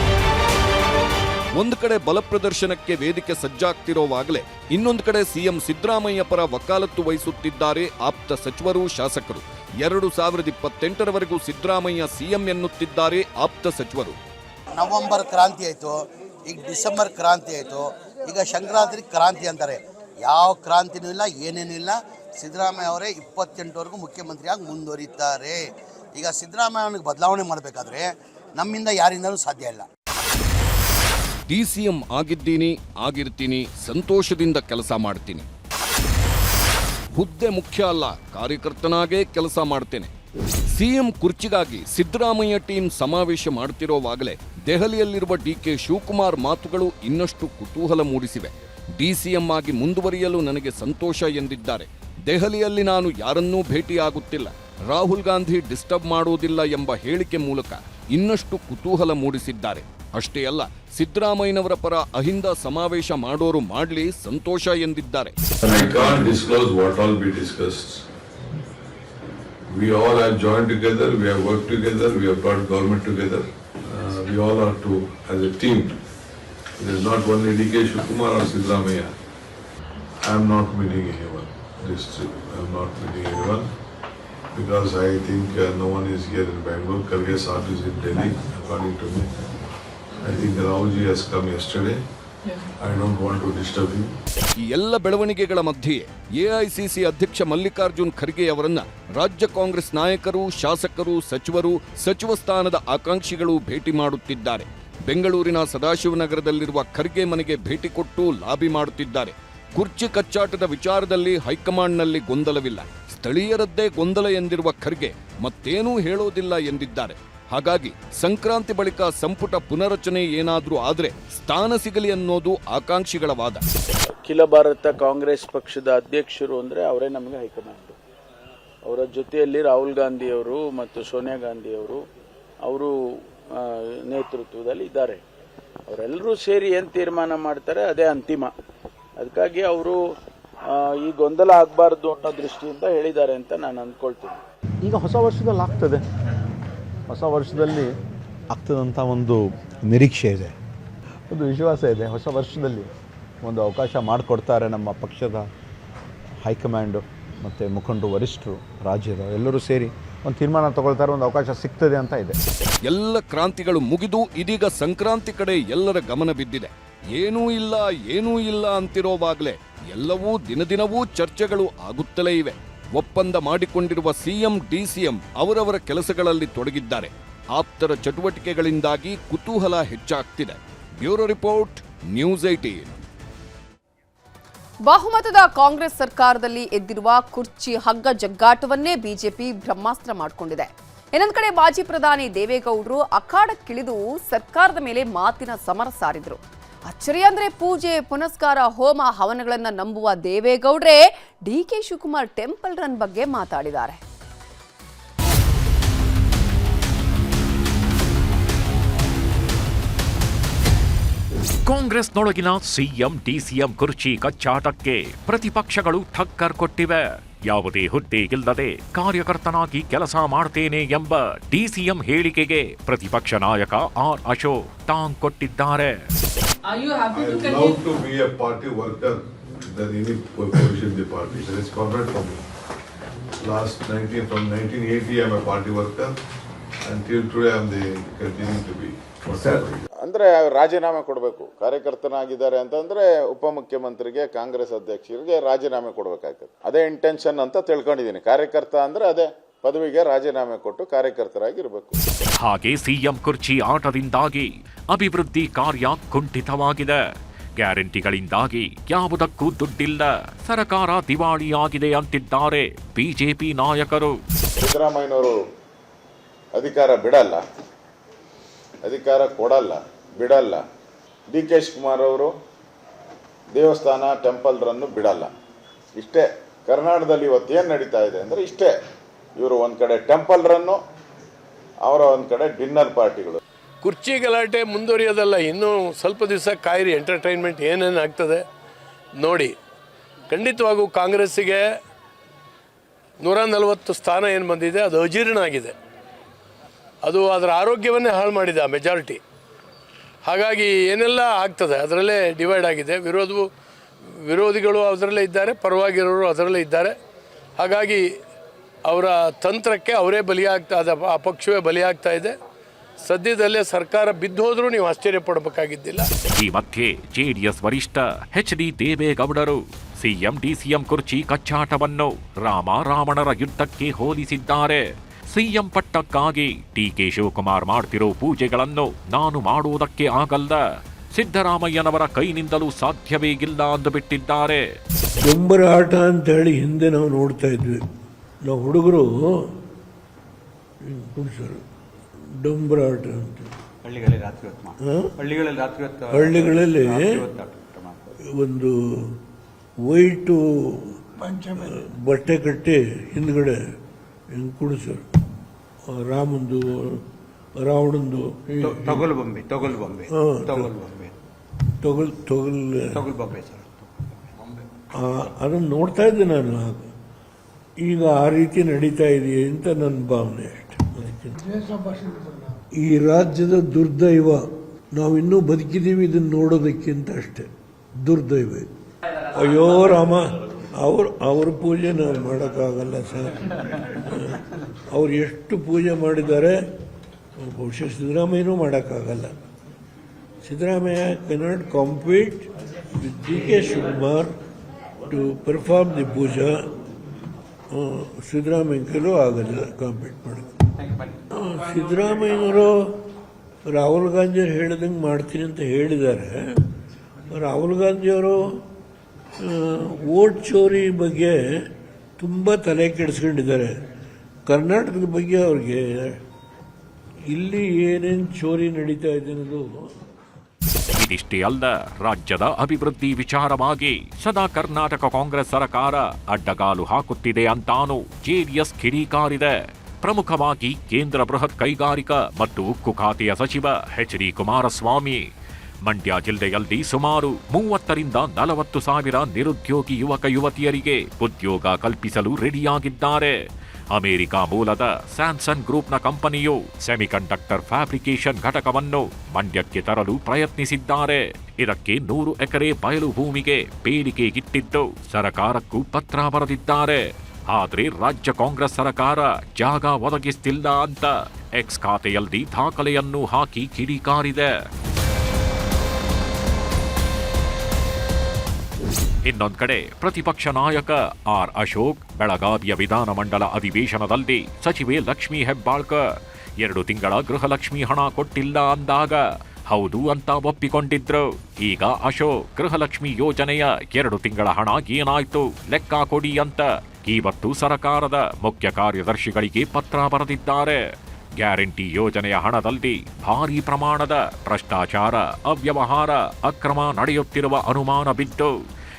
ಒಂದು ಕಡೆ ಬಲ ಪ್ರದರ್ಶನಕ್ಕೆ ವೇದಿಕೆ ಸಜ್ಜಾಗ್ತಿರೋವಾಗಲೇ ಇನ್ನೊಂದು ಕಡೆ ಸಿಎಂ ಸಿದ್ದರಾಮಯ್ಯ ಪರ ವಕಾಲತ್ತು ವಹಿಸುತ್ತಿದ್ದಾರೆ ಆಪ್ತ ಸಚಿವರು ಶಾಸಕರು. ಎರಡು ಸಾವಿರದ ಇಪ್ಪತ್ತೆಂಟರವರೆಗೂ ಸಿದ್ದರಾಮಯ್ಯ ಸಿಎಂ ಎನ್ನುತ್ತಿದ್ದಾರೆ ಆಪ್ತ ಸಚಿವರು. ನವೆಂಬರ್ ಕ್ರಾಂತಿ ಆಯಿತು ಈಗ ಡಿಸೆಂಬರ್ ಕ್ರಾಂತಿ ಆಯಿತು ಈಗ ಸಂಕ್ರಾಂತಿ ಕ್ರಾಂತಿ ಅಂತಾರೆ. ಯಾವ ಕ್ರಾಂತಿನೂ ಇಲ್ಲ ಏನೇನೂ ಇಲ್ಲ. ಸಿದ್ದರಾಮಯ್ಯ ಅವರೇ ಇಪ್ಪತ್ತೆಂಟವರೆಗೂ ಮುಖ್ಯಮಂತ್ರಿಯಾಗಿ ಮುಂದುವರಿತಾರೆ. ಈಗ ಸಿದ್ದರಾಮಯ್ಯ ಅವನಿಗೆ ಬದಲಾವಣೆ ಮಾಡಬೇಕಾದ್ರೆ ನಮ್ಮಿಂದ ಯಾರಿಂದಲೂ ಸಾಧ್ಯ ಇಲ್ಲ. ಡಿ ಸಿ ಎಂ ಆಗಿದ್ದೀನಿ ಆಗಿರ್ತೀನಿ ಸಂತೋಷದಿಂದ ಕೆಲಸ ಮಾಡ್ತೀನಿ. ಹುದ್ದೆ ಮುಖ್ಯ ಅಲ್ಲ. ಕಾರ್ಯಕರ್ತನಾಗೇ ಕೆಲಸ ಮಾಡ್ತೇನೆ. ಸಿಎಂ ಕುರ್ಚಿಗಾಗಿ ಸಿದ್ದರಾಮಯ್ಯ ಟೀಮ್ ಸಮಾವೇಶ ಮಾಡ್ತಿರೋವಾಗಲೇ ದೆಹಲಿಯಲ್ಲಿರುವ ಡಿಕೆ ಶಿವಕುಮಾರ್ ಮಾತುಗಳು ಇನ್ನಷ್ಟು ಕುತೂಹಲ ಮೂಡಿಸಿವೆ. ಡಿಸಿಎಂ ಆಗಿ ಮುಂದುವರಿಯಲು ನನಗೆ ಸಂತೋಷ ಎಂದಿದ್ದಾರೆ. ದೆಹಲಿಯಲ್ಲಿ ನಾನು ಯಾರನ್ನೂ ಭೇಟಿಯಾಗುತ್ತಿಲ್ಲ. ರಾಹುಲ್ ಗಾಂಧಿ ಡಿಸ್ಟರ್ಬ್ ಮಾಡುವುದಿಲ್ಲ ಎಂಬ ಹೇಳಿಕೆ ಮೂಲಕ ಇನ್ನಷ್ಟು ಕುತೂಹಲ ಮೂಡಿಸಿದ್ದಾರೆ. ಅಷ್ಟೇ ಅಲ್ಲ ಸಿದ್ದರಾಮಯ್ಯನವರ ಪರ ಅಹಿಂದ ಸಮಾವೇಶ ಮಾಡೋರು ಮಾಡಲಿ ಸಂತೋಷ ಎಂದಿದ್ದಾರೆ we all have joined together, we have worked together, we have brought government together. Uh, we all are to, as a team. It is not only DK Kumar or Sidramaya. I am not meeting anyone. This, I am not meeting anyone. Because I think uh, no one is here in Bangalore. Karge Sat is in Delhi, according to me. Disturb him. ಈ ಎಲ್ಲ ಬೆಳವಣಿಗೆಗಳ ಮಧ್ಯೆ AICC ಅಧ್ಯಕ್ಷ ಮಲ್ಲಿಕಾರ್ಜುನ್ ಖರ್ಗೆ ಅವರನ್ನ ರಾಜ್ಯ ಕಾಂಗ್ರೆಸ್ ನಾಯಕರು ಶಾಸಕರು ಸಚಿವರು ಸಚಿವ ಸ್ಥಾನದ ಆಕಾಂಕ್ಷಿಗಳು ಭೇಟಿ ಮಾಡುತ್ತಿದ್ದಾರೆ. ಬೆಂಗಳೂರಿನ ಸದಾಶಿವನಗರದಲ್ಲಿರುವ ಖರ್ಗೆ ಮನೆಗೆ ಭೇಟಿ ಕೊಟ್ಟು ಲಾಬಿ ಮಾಡುತ್ತಿದ್ದಾರೆ. ಕುರ್ಚಿ ಕಚ್ಚಾಟದ ವಿಚಾರದಲ್ಲಿ ಹೈಕಮಾಂಡ್ನಲ್ಲಿ ಗೊಂದಲವಿಲ್ಲ. ಸ್ಥಳೀಯರದ್ದೇ ಗೊಂದಲ ಎಂದಿರುವ ಖರ್ಗೆ ಮತ್ತೇನೂ ಹೇಳೋದಿಲ್ಲ ಎಂದಿದ್ದಾರೆ. ಹಾಗಾಗಿ ಸಂಕ್ರಾಂತಿ ಬಳಿಕ ಸಂಪುಟ ಪುನರಚನೆ ಏನಾದರೂ ಆದರೆ ಸ್ಥಾನ ಸಿಗಲಿ ಅನ್ನೋದು ಆಕಾಂಕ್ಷಿಗಳ ವಾದ. ಅಖಿಲ ಭಾರತ ಕಾಂಗ್ರೆಸ್ ಪಕ್ಷದ ಅಧ್ಯಕ್ಷರು ಅಂದರೆ ಅವರೇ ನಮಗೆ ಹೈಕಮಾಂಡ್. ಅವರ ಜೊತೆಯಲ್ಲಿ ರಾಹುಲ್ ಗಾಂಧಿಯವರು ಮತ್ತು ಸೋನಿಯಾ ಗಾಂಧಿಯವರು ಅವರು ಅವರು ನೇತೃತ್ವದಲ್ಲಿ ಇದ್ದಾರೆ. ಅವರೆಲ್ಲರೂ ಸೇರಿ ಏನು ತೀರ್ಮಾನ ಮಾಡ್ತಾರೆ ಅದೇ ಅಂತಿಮ. ಅದಕ್ಕಾಗಿ ಅವರು ಈ ಗೊಂದಲ ಆಗಬಾರ್ದು ಅನ್ನೋ ದೃಷ್ಟಿಯಿಂದ ಹೇಳಿದ್ದಾರೆ ಅಂತ ನಾನು ಅಂದ್ಕೊಳ್ತೀನಿ. ಈಗ ಹೊಸ ವರ್ಷದಲ್ಲಿ ಆಗ್ತದೆ. ಹೊಸ ವರ್ಷದಲ್ಲಿ ಆಗ್ತದಂಥ ಒಂದು ನಿರೀಕ್ಷೆ ಇದೆ. ಒಂದು ವಿಶ್ವಾಸ ಇದೆ. ಹೊಸ ವರ್ಷದಲ್ಲಿ ಒಂದು ಅವಕಾಶ ಮಾಡಿಕೊಡ್ತಾರೆ ನಮ್ಮ ಪಕ್ಷದ ಹೈಕಮಾಂಡು ಮತ್ತು ಮುಖಂಡರು ವರಿಷ್ಠರು ರಾಜ್ಯದ ಎಲ್ಲರೂ ಸೇರಿ ಒಂದು ತೀರ್ಮಾನ ತಗೊಳ್ತಾರೆ ಒಂದು ಅವಕಾಶ ಸಿಗ್ತದೆ ಅಂತ ಇದೆ. ಎಲ್ಲ ಕ್ರಾಂತಿಗಳು ಮುಗಿದು ಇದೀಗ ಸಂಕ್ರಾಂತಿ ಕಡೆ ಎಲ್ಲರ ಗಮನ ಬಿದ್ದಿದೆ. ಏನೂ ಇಲ್ಲ ಏನೂ ಇಲ್ಲ ಅಂತಿರೋವಾಗಲೇ ಎಲ್ಲವೂ ದಿನದಿನವೂ ಚರ್ಚೆಗಳು ಆಗುತ್ತಲೇ ಇವೆ. ಒಪ್ಪಂದ ಮಾಡಿಕೊಂಡಿರುವ ಸಿಎಂ, ಡಿಸಿಎಂ ಅವರವರ ಕೆಲಸಗಳಲ್ಲಿ ತೊಡಗಿದ್ದಾರೆ. ಆಪ್ತರ ಚಟುವಟಿಕೆಗಳಿಂದಾಗಿ ಕುತೂಹಲ ಹೆಚ್ಚಾಗ್ತಿದೆ. ಬ್ಯೂರೋ ರಿಪೋರ್ಟ್, ನ್ಯೂಸ್ ಏಟೀನ್ ಬಹುಮತದ ಕಾಂಗ್ರೆಸ್ ಸರ್ಕಾರದಲ್ಲಿ ಎದ್ದಿರುವ ಕುರ್ಚಿ ಹಗ್ಗ ಜಗ್ಗಾಟವನ್ನೇ ಬಿಜೆಪಿ ಬ್ರಹ್ಮಾಸ್ತ್ರ ಮಾಡಿಕೊಂಡಿದೆ. ಇನ್ನೊಂದು ಕಡೆ ಮಾಜಿ ಪ್ರಧಾನಿ ದೇವೇಗೌಡರು ಅಖಾಡಕ್ಕಿಳಿದು ಸರ್ಕಾರದ ಮೇಲೆ ಮಾತಿನ ಸಮರ ಸಾರಿದ್ರು. ಅಚ್ಚರಿ ಅಂದ್ರೆ ಪೂಜೆ, ಪುನಸ್ಕಾರ, ಹೋಮ, ಹವನಗಳನ್ನ ನಂಬುವ ದೇವೇಗೌಡ್ರೆ D K Shivakumar temple run ಬಗ್ಗೆ ಮಾತಾಡಿದ್ದಾರೆ. ಕಾಂಗ್ರೆಸ್ನೊಳಗಿನ ಸಿಎಂ ಡಿಸಿಎಂ ಕುರ್ಚಿ ಕಚ್ಚಾಟಕ್ಕೆ ಪ್ರತಿಪಕ್ಷಗಳು ಠಕ್ಕರ್ ಕೊಟ್ಟಿವೆ. ಯಾವುದೇ ಹುದ್ದೆ ಇಲ್ಲದೆ ಕಾರ್ಯಕರ್ತನಾಗಿ ಕೆಲಸ ಮಾಡ್ತೇನೆ ಎಂಬ ಡಿಸಿಎಂ ಹೇಳಿಕೆಗೆ ಪ್ರತಿಪಕ್ಷ ನಾಯಕ ಆರ್ ಅಶೋಕ್ ಟಾಂಗ್ ಕೊಟ್ಟಿದ್ದಾರೆ. Until today, I am the continuing to be. Sir, ಅಂದರೆ ರಾಜೀನಾಮೆ ಕೊಡಬೇಕು. ಕಾರ್ಯಕರ್ತನಾಗಿದ್ದಾರೆ ಅಂತಂದರೆ ಉಪಮುಖ್ಯಮಂತ್ರಿಗೆ ಕಾಂಗ್ರೆಸ್ ಅಧ್ಯಕ್ಷರಿಗೆ ರಾಜೀನಾಮೆ ಕೊಡಬೇಕಾಗ್ತದೆ. ಅದೇ ಇಂಟೆನ್ಷನ್ ಅಂತ ತಿಳ್ಕೊಂಡಿದ್ದೀನಿ. ಕಾರ್ಯಕರ್ತ ಅಂದರೆ ಅದೇ ಪದವಿಗೆ ರಾಜೀನಾಮೆ ಕೊಟ್ಟು ಕಾರ್ಯಕರ್ತರಾಗಿರಬೇಕು. ಹಾಗೆ ಸಿಎಂ ಕುರ್ಚಿ ಆಟದಿಂದಾಗಿ ಅಭಿವೃದ್ಧಿ ಕಾರ್ಯ ಕುಂಠಿತವಾಗಿದೆ. ಗ್ಯಾರಂಟಿಗಳಿಂದಾಗಿ ಯಾವುದಕ್ಕೂ ದುಡ್ಡಿಲ್ಲ. ಸರಕಾರ ದಿವಾಳಿಯಾಗಿದೆ ಅಂತಿದ್ದಾರೆ ಬಿಜೆಪಿ ನಾಯಕರು. ಸಿದ್ದರಾಮಯ್ಯನವರು ಅಧಿಕಾರ ಬಿಡಲ್ಲ. ಅಧಿಕಾರ ಕೊಡಲ್ಲ. ಬಿಡಲ್ಲ. ಡಿ ಕೆ ಶಿವಕುಮಾರ್ ಅವರು ದೇವಸ್ಥಾನ, ಟೆಂಪಲ್ ರನ್ನು ಬಿಡಲ್ಲ. ಇಷ್ಟೇ, ಕರ್ನಾಟಕದಲ್ಲಿ ಇವತ್ತೇನು ನಡೀತಾ ಇದೆ ಅಂದರೆ ಇಷ್ಟೇ. ಇವರು ಒಂದು ಕಡೆ ಟೆಂಪಲ್ ರನ್ನು, ಅವರ ಒಂದು ಕಡೆ ಡಿನ್ನರ್ ಪಾರ್ಟಿಗಳು. ಕುರ್ಚಿ ಗಲಾಟೆ ಮುಂದುವರಿಯೋದಲ್ಲ, ಇನ್ನೂ ಸ್ವಲ್ಪ ದಿವಸ ಕಾಯಿರಿ ಎಂಟರ್ಟೈನ್ಮೆಂಟ್ ಏನೇನು ಆಗ್ತದೆ ನೋಡಿ. ಖಂಡಿತವಾಗೂ ಕಾಂಗ್ರೆಸ್ಸಿಗೆ ನೂರ ನಲವತ್ತು ಸ್ಥಾನ ಏನು ಬಂದಿದೆ, ಅದು ಅಜೀರ್ಣ ಆಗಿದೆ ಅದು ಅದರ ಆರೋಗ್ಯವನ್ನೇ ಹಾಳು ಮಾಡಿದೆ ಆ ಮೆಜಾರಿಟಿ ಹಾಗಾಗಿ ಏನೆಲ್ಲ ಆಗ್ತದೆ, ಅದರಲ್ಲೇ ಡಿವೈಡ್ ಆಗಿದೆ. ವಿರೋಧವು, ವಿರೋಧಿಗಳು ಅದರಲ್ಲೇ ಇದ್ದಾರೆ, ಪರವಾಗಿರೋರು ಅದರಲ್ಲೇ ಇದ್ದಾರೆ. ಹಾಗಾಗಿ ಅವರ ತಂತ್ರಕ್ಕೆ ಅವರೇ ಬಲಿಯಾಗ್ತಾ ಅದ ಆ ಪಕ್ಷವೇ ಬಲಿಯಾಗ್ತಾ ಇದೆ. ಸದ್ಯದಲ್ಲೇ ಸರ್ಕಾರ ಬಿದ್ದು ಹೋದರೂ ನೀವು ಆಶ್ಚರ್ಯ ಪಡಬೇಕಾಗಿದ್ದಿಲ್ಲ. ಈ ಮಧ್ಯೆ ಎಸ್ ವರಿಷ್ಠ ಎಚ್ ಡಿ ದೇವೇಗೌಡರು ಸಿಎಂ, ಡಿಸಿಎಂ ಕುರ್ಚಿ ಕಚ್ಚಾಟವನ್ನು ರಾಮ ರಾವಣರ ಯುದ್ಧಕ್ಕೆ ಹೋಲಿಸಿದ್ದಾರೆ. ಸಿಎಂ ಪಟ್ಟಕ್ಕಾಗಿ ಕೆ ಶಿವಕುಮಾರ್ ಮಾಡ್ತಿರೋ ಪೂಜೆಗಳನ್ನು ನಾನು ಮಾಡುವುದಕ್ಕೆ ಆಗಲ್ಲ. ಸಿದ್ದರಾಮಯ್ಯನವರ ಕೈನಿಂದಲೂ ಸಾಧ್ಯವೇ ಇಲ್ಲ ಅಂದು ಬಿಟ್ಟಿದ್ದಾರೆ. ಆಟ ಅಂತ ಹೇಳಿ ಹಿಂದೆ ನಾವು ನೋಡ್ತಾ ಇದ್ವಿ. ನಾವು ಹುಡುಗರು ಡೊಂಬರಾಟ ಅಂತ. ಹಳ್ಳಿಗಳಲ್ಲಿ ರಾತ್ರಿ ಹೊತ್ತು ಹಳ್ಳಿಗಳಲ್ಲಿ ರಾತ್ರಿ ಹೊತ್ತು ಒಂದು ವೈಟು ಬಟ್ಟೆ ಕಟ್ಟಿ ಹಿಂದ್ಗಡೆ ಹಿಂಗೆ ಕುಡಿಸೋರು ರಾಮಂದು ರಾವಣಂದು ತೊಗಲು ಬೊಂಬೆ ತೊಗಲು ಬೊಂಬೆ. ತೊಗಲು ಬೊಂಬೆ. ತೊಗಲ್ ತೊಗಲ್ ತೊಗಲು ಬೊಂಬೆ ಸರ್. ಅದನ್ನು ನೋಡ್ತಾ ಇದ್ದೆ ನಾನು ಈಗ ಆ ರೀತಿ ನಡೀತಾ ಇದೆಯೇ ಅಂತ ನನ್ನ ಭಾವನೆ ಅಷ್ಟೆ. ಈ ರಾಜ್ಯದ ದುರ್ದೈವ ನಾವಿನ್ನೂ ಬದುಕಿದ್ದೀವಿ ಇದನ್ನು ನೋಡೋದಕ್ಕಿಂತ ಅಷ್ಟೇ. ದುರ್ದೈವ ಇದು. ಅಯ್ಯೋ ರಾಮ. ಅವ್ರ ಅವ್ರ ಪೂಜೆ ನಾವು ಮಾಡೋಕ್ಕಾಗಲ್ಲ ಸರ್. ಅವ್ರು ಎಷ್ಟು ಪೂಜೆ ಮಾಡಿದ್ದಾರೆ ಬಹುಶಃ ಸಿದ್ದರಾಮಯ್ಯನೂ ಮಾಡೋಕ್ಕಾಗಲ್ಲ. Siddaramaiah cannot compete with D K Shivakumar to perform the puja Siddaramaiah ಕೈಲೂ ಆಗಲ್ಲ ಕಾಂಪೀಟ್ ಮಾಡೋದು. ಆ, ಸಿದ್ದರಾಮಯ್ಯನವರು ರಾಹುಲ್ ಗಾಂಧಿಯವ್ರು ಹೇಳಿದಂಗೆ ಮಾಡ್ತೀನಿ ಅಂತ ಹೇಳಿದ್ದಾರೆ. ರಾಹುಲ್ ಗಾಂಧಿಯವರು ವೋಟ್ ಚೋರಿ ಬಗ್ಗೆ ತುಂಬ ತಲೆ ಕೆಡಿಸ್ಕೊಂಡಿದ್ದಾರೆ. ಕರ್ನಾಟಕದ ಬಗ್ಗೆ ಅವ್ರಿಗೆ ಇಲ್ಲಿ ಏನೇನು ಚೋರಿ ನಡೀತಾ ಇದೆ ಅನ್ನೋದು ಇದಿಷ್ಟೇ ಅಲ್ಲ, ರಾಜ್ಯದ ಅಭಿವೃದ್ಧಿ ವಿಚಾರವಾಗಿ ಸದಾ ಕರ್ನಾಟಕ ಕಾಂಗ್ರೆಸ್ ಸರಕಾರ ಅಡ್ಡಗಾಲು ಹಾಕುತ್ತಿದೆ ಅಂತಾನು ಜೆಡಿಎಸ್ ಕಿಡಿಕಾರಿದೆ. ಪ್ರಮುಖವಾಗಿ ಕೇಂದ್ರ ಬೃಹತ್ ಕೈಗಾರಿಕಾ ಮತ್ತು ಉಕ್ಕು ಖಾತೆಯ ಸಚಿವ ಎಚ್ ಡಿ ಕುಮಾರಸ್ವಾಮಿ. ಮಂಡ್ಯ ಜಿಲ್ಲೆಯಲ್ಲಿ ಸುಮಾರು ಮೂವತ್ತರಿಂದ ನಲವತ್ತು ಸಾವಿರ ನಿರುದ್ಯೋಗಿ ಯುವಕ ಯುವತಿಯರಿಗೆ ಉದ್ಯೋಗ ಕಲ್ಪಿಸಲು ರೆಡಿಯಾಗಿದ್ದಾರೆ. ಅಮೆರಿಕ ಮೂಲದ ಸ್ಯಾಮ್ಸನ್ ಗ್ರೂಪ್ನ ಕಂಪನಿಯು ಸೆಮಿಕಂಡಕ್ಟರ್ ಫ್ಯಾಬ್ರಿಕೇಶನ್ ಘಟಕವನ್ನು ಮಂಡ್ಯಕ್ಕೆ ತರಲು ಪ್ರಯತ್ನಿಸಿದ್ದಾರೆ. ಇದಕ್ಕೆ ನೂರು ಎಕರೆ ಬಯಲು ಭೂಮಿಗೆ ಬೇಡಿಕೆ ಇಟ್ಟಿದ್ದು ಸರಕಾರಕ್ಕೂ ಪತ್ರ ಬರೆದಿದ್ದಾರೆ. ಆದರೆ ರಾಜ್ಯ ಕಾಂಗ್ರೆಸ್ ಸರಕಾರ ಜಾಗ ಒದಗಿಸ್ತಿಲ್ಲ ಅಂತ ಎಕ್ಸ್ ಖಾತೆಯಲ್ಲಿ ದಾಖಲೆಯನ್ನು ಹಾಕಿ ಕಿಡಿಕಾರಿದೆ. ಇನ್ನೊಂದ್ ಕಡೆ, ಪ್ರತಿಪಕ್ಷ ನಾಯಕ ಆರ್ ಅಶೋಕ್, ಬೆಳಗಾವಿಯ ವಿಧಾನಮಂಡಲ ಅಧಿವೇಶನದಲ್ಲಿ ಸಚಿವೆ ಲಕ್ಷ್ಮೀ ಹೆಬ್ಬಾಳ್ಕರ್, ಎರಡು ತಿಂಗಳ ಗೃಹಲಕ್ಷ್ಮಿ ಹಣ ಕೊಟ್ಟಿಲ್ಲ ಅಂದಾಗ ಹೌದು ಅಂತ ಒಪ್ಪಿಕೊಂಡಿದ್ರು. ಈಗ ಅಶೋಕ್ ಗೃಹಲಕ್ಷ್ಮಿ ಯೋಜನೆಯ ಎರಡು ತಿಂಗಳ ಹಣ ಏನಾಯ್ತು, ಲೆಕ್ಕ ಕೊಡಿ ಅಂತ ಇವತ್ತು ಸರಕಾರದ ಮುಖ್ಯ ಕಾರ್ಯದರ್ಶಿಗಳಿಗೆ ಪತ್ರ ಬರೆದಿದ್ದಾರೆ. ಗ್ಯಾರಂಟಿ ಯೋಜನೆಯ ಹಣದಲ್ಲಿ ಭಾರೀ ಪ್ರಮಾಣದ ಭ್ರಷ್ಟಾಚಾರ, ಅವ್ಯವಹಾರ, ಅಕ್ರಮ ನಡೆಯುತ್ತಿರುವ ಅನುಮಾನ ಬಿದ್ದು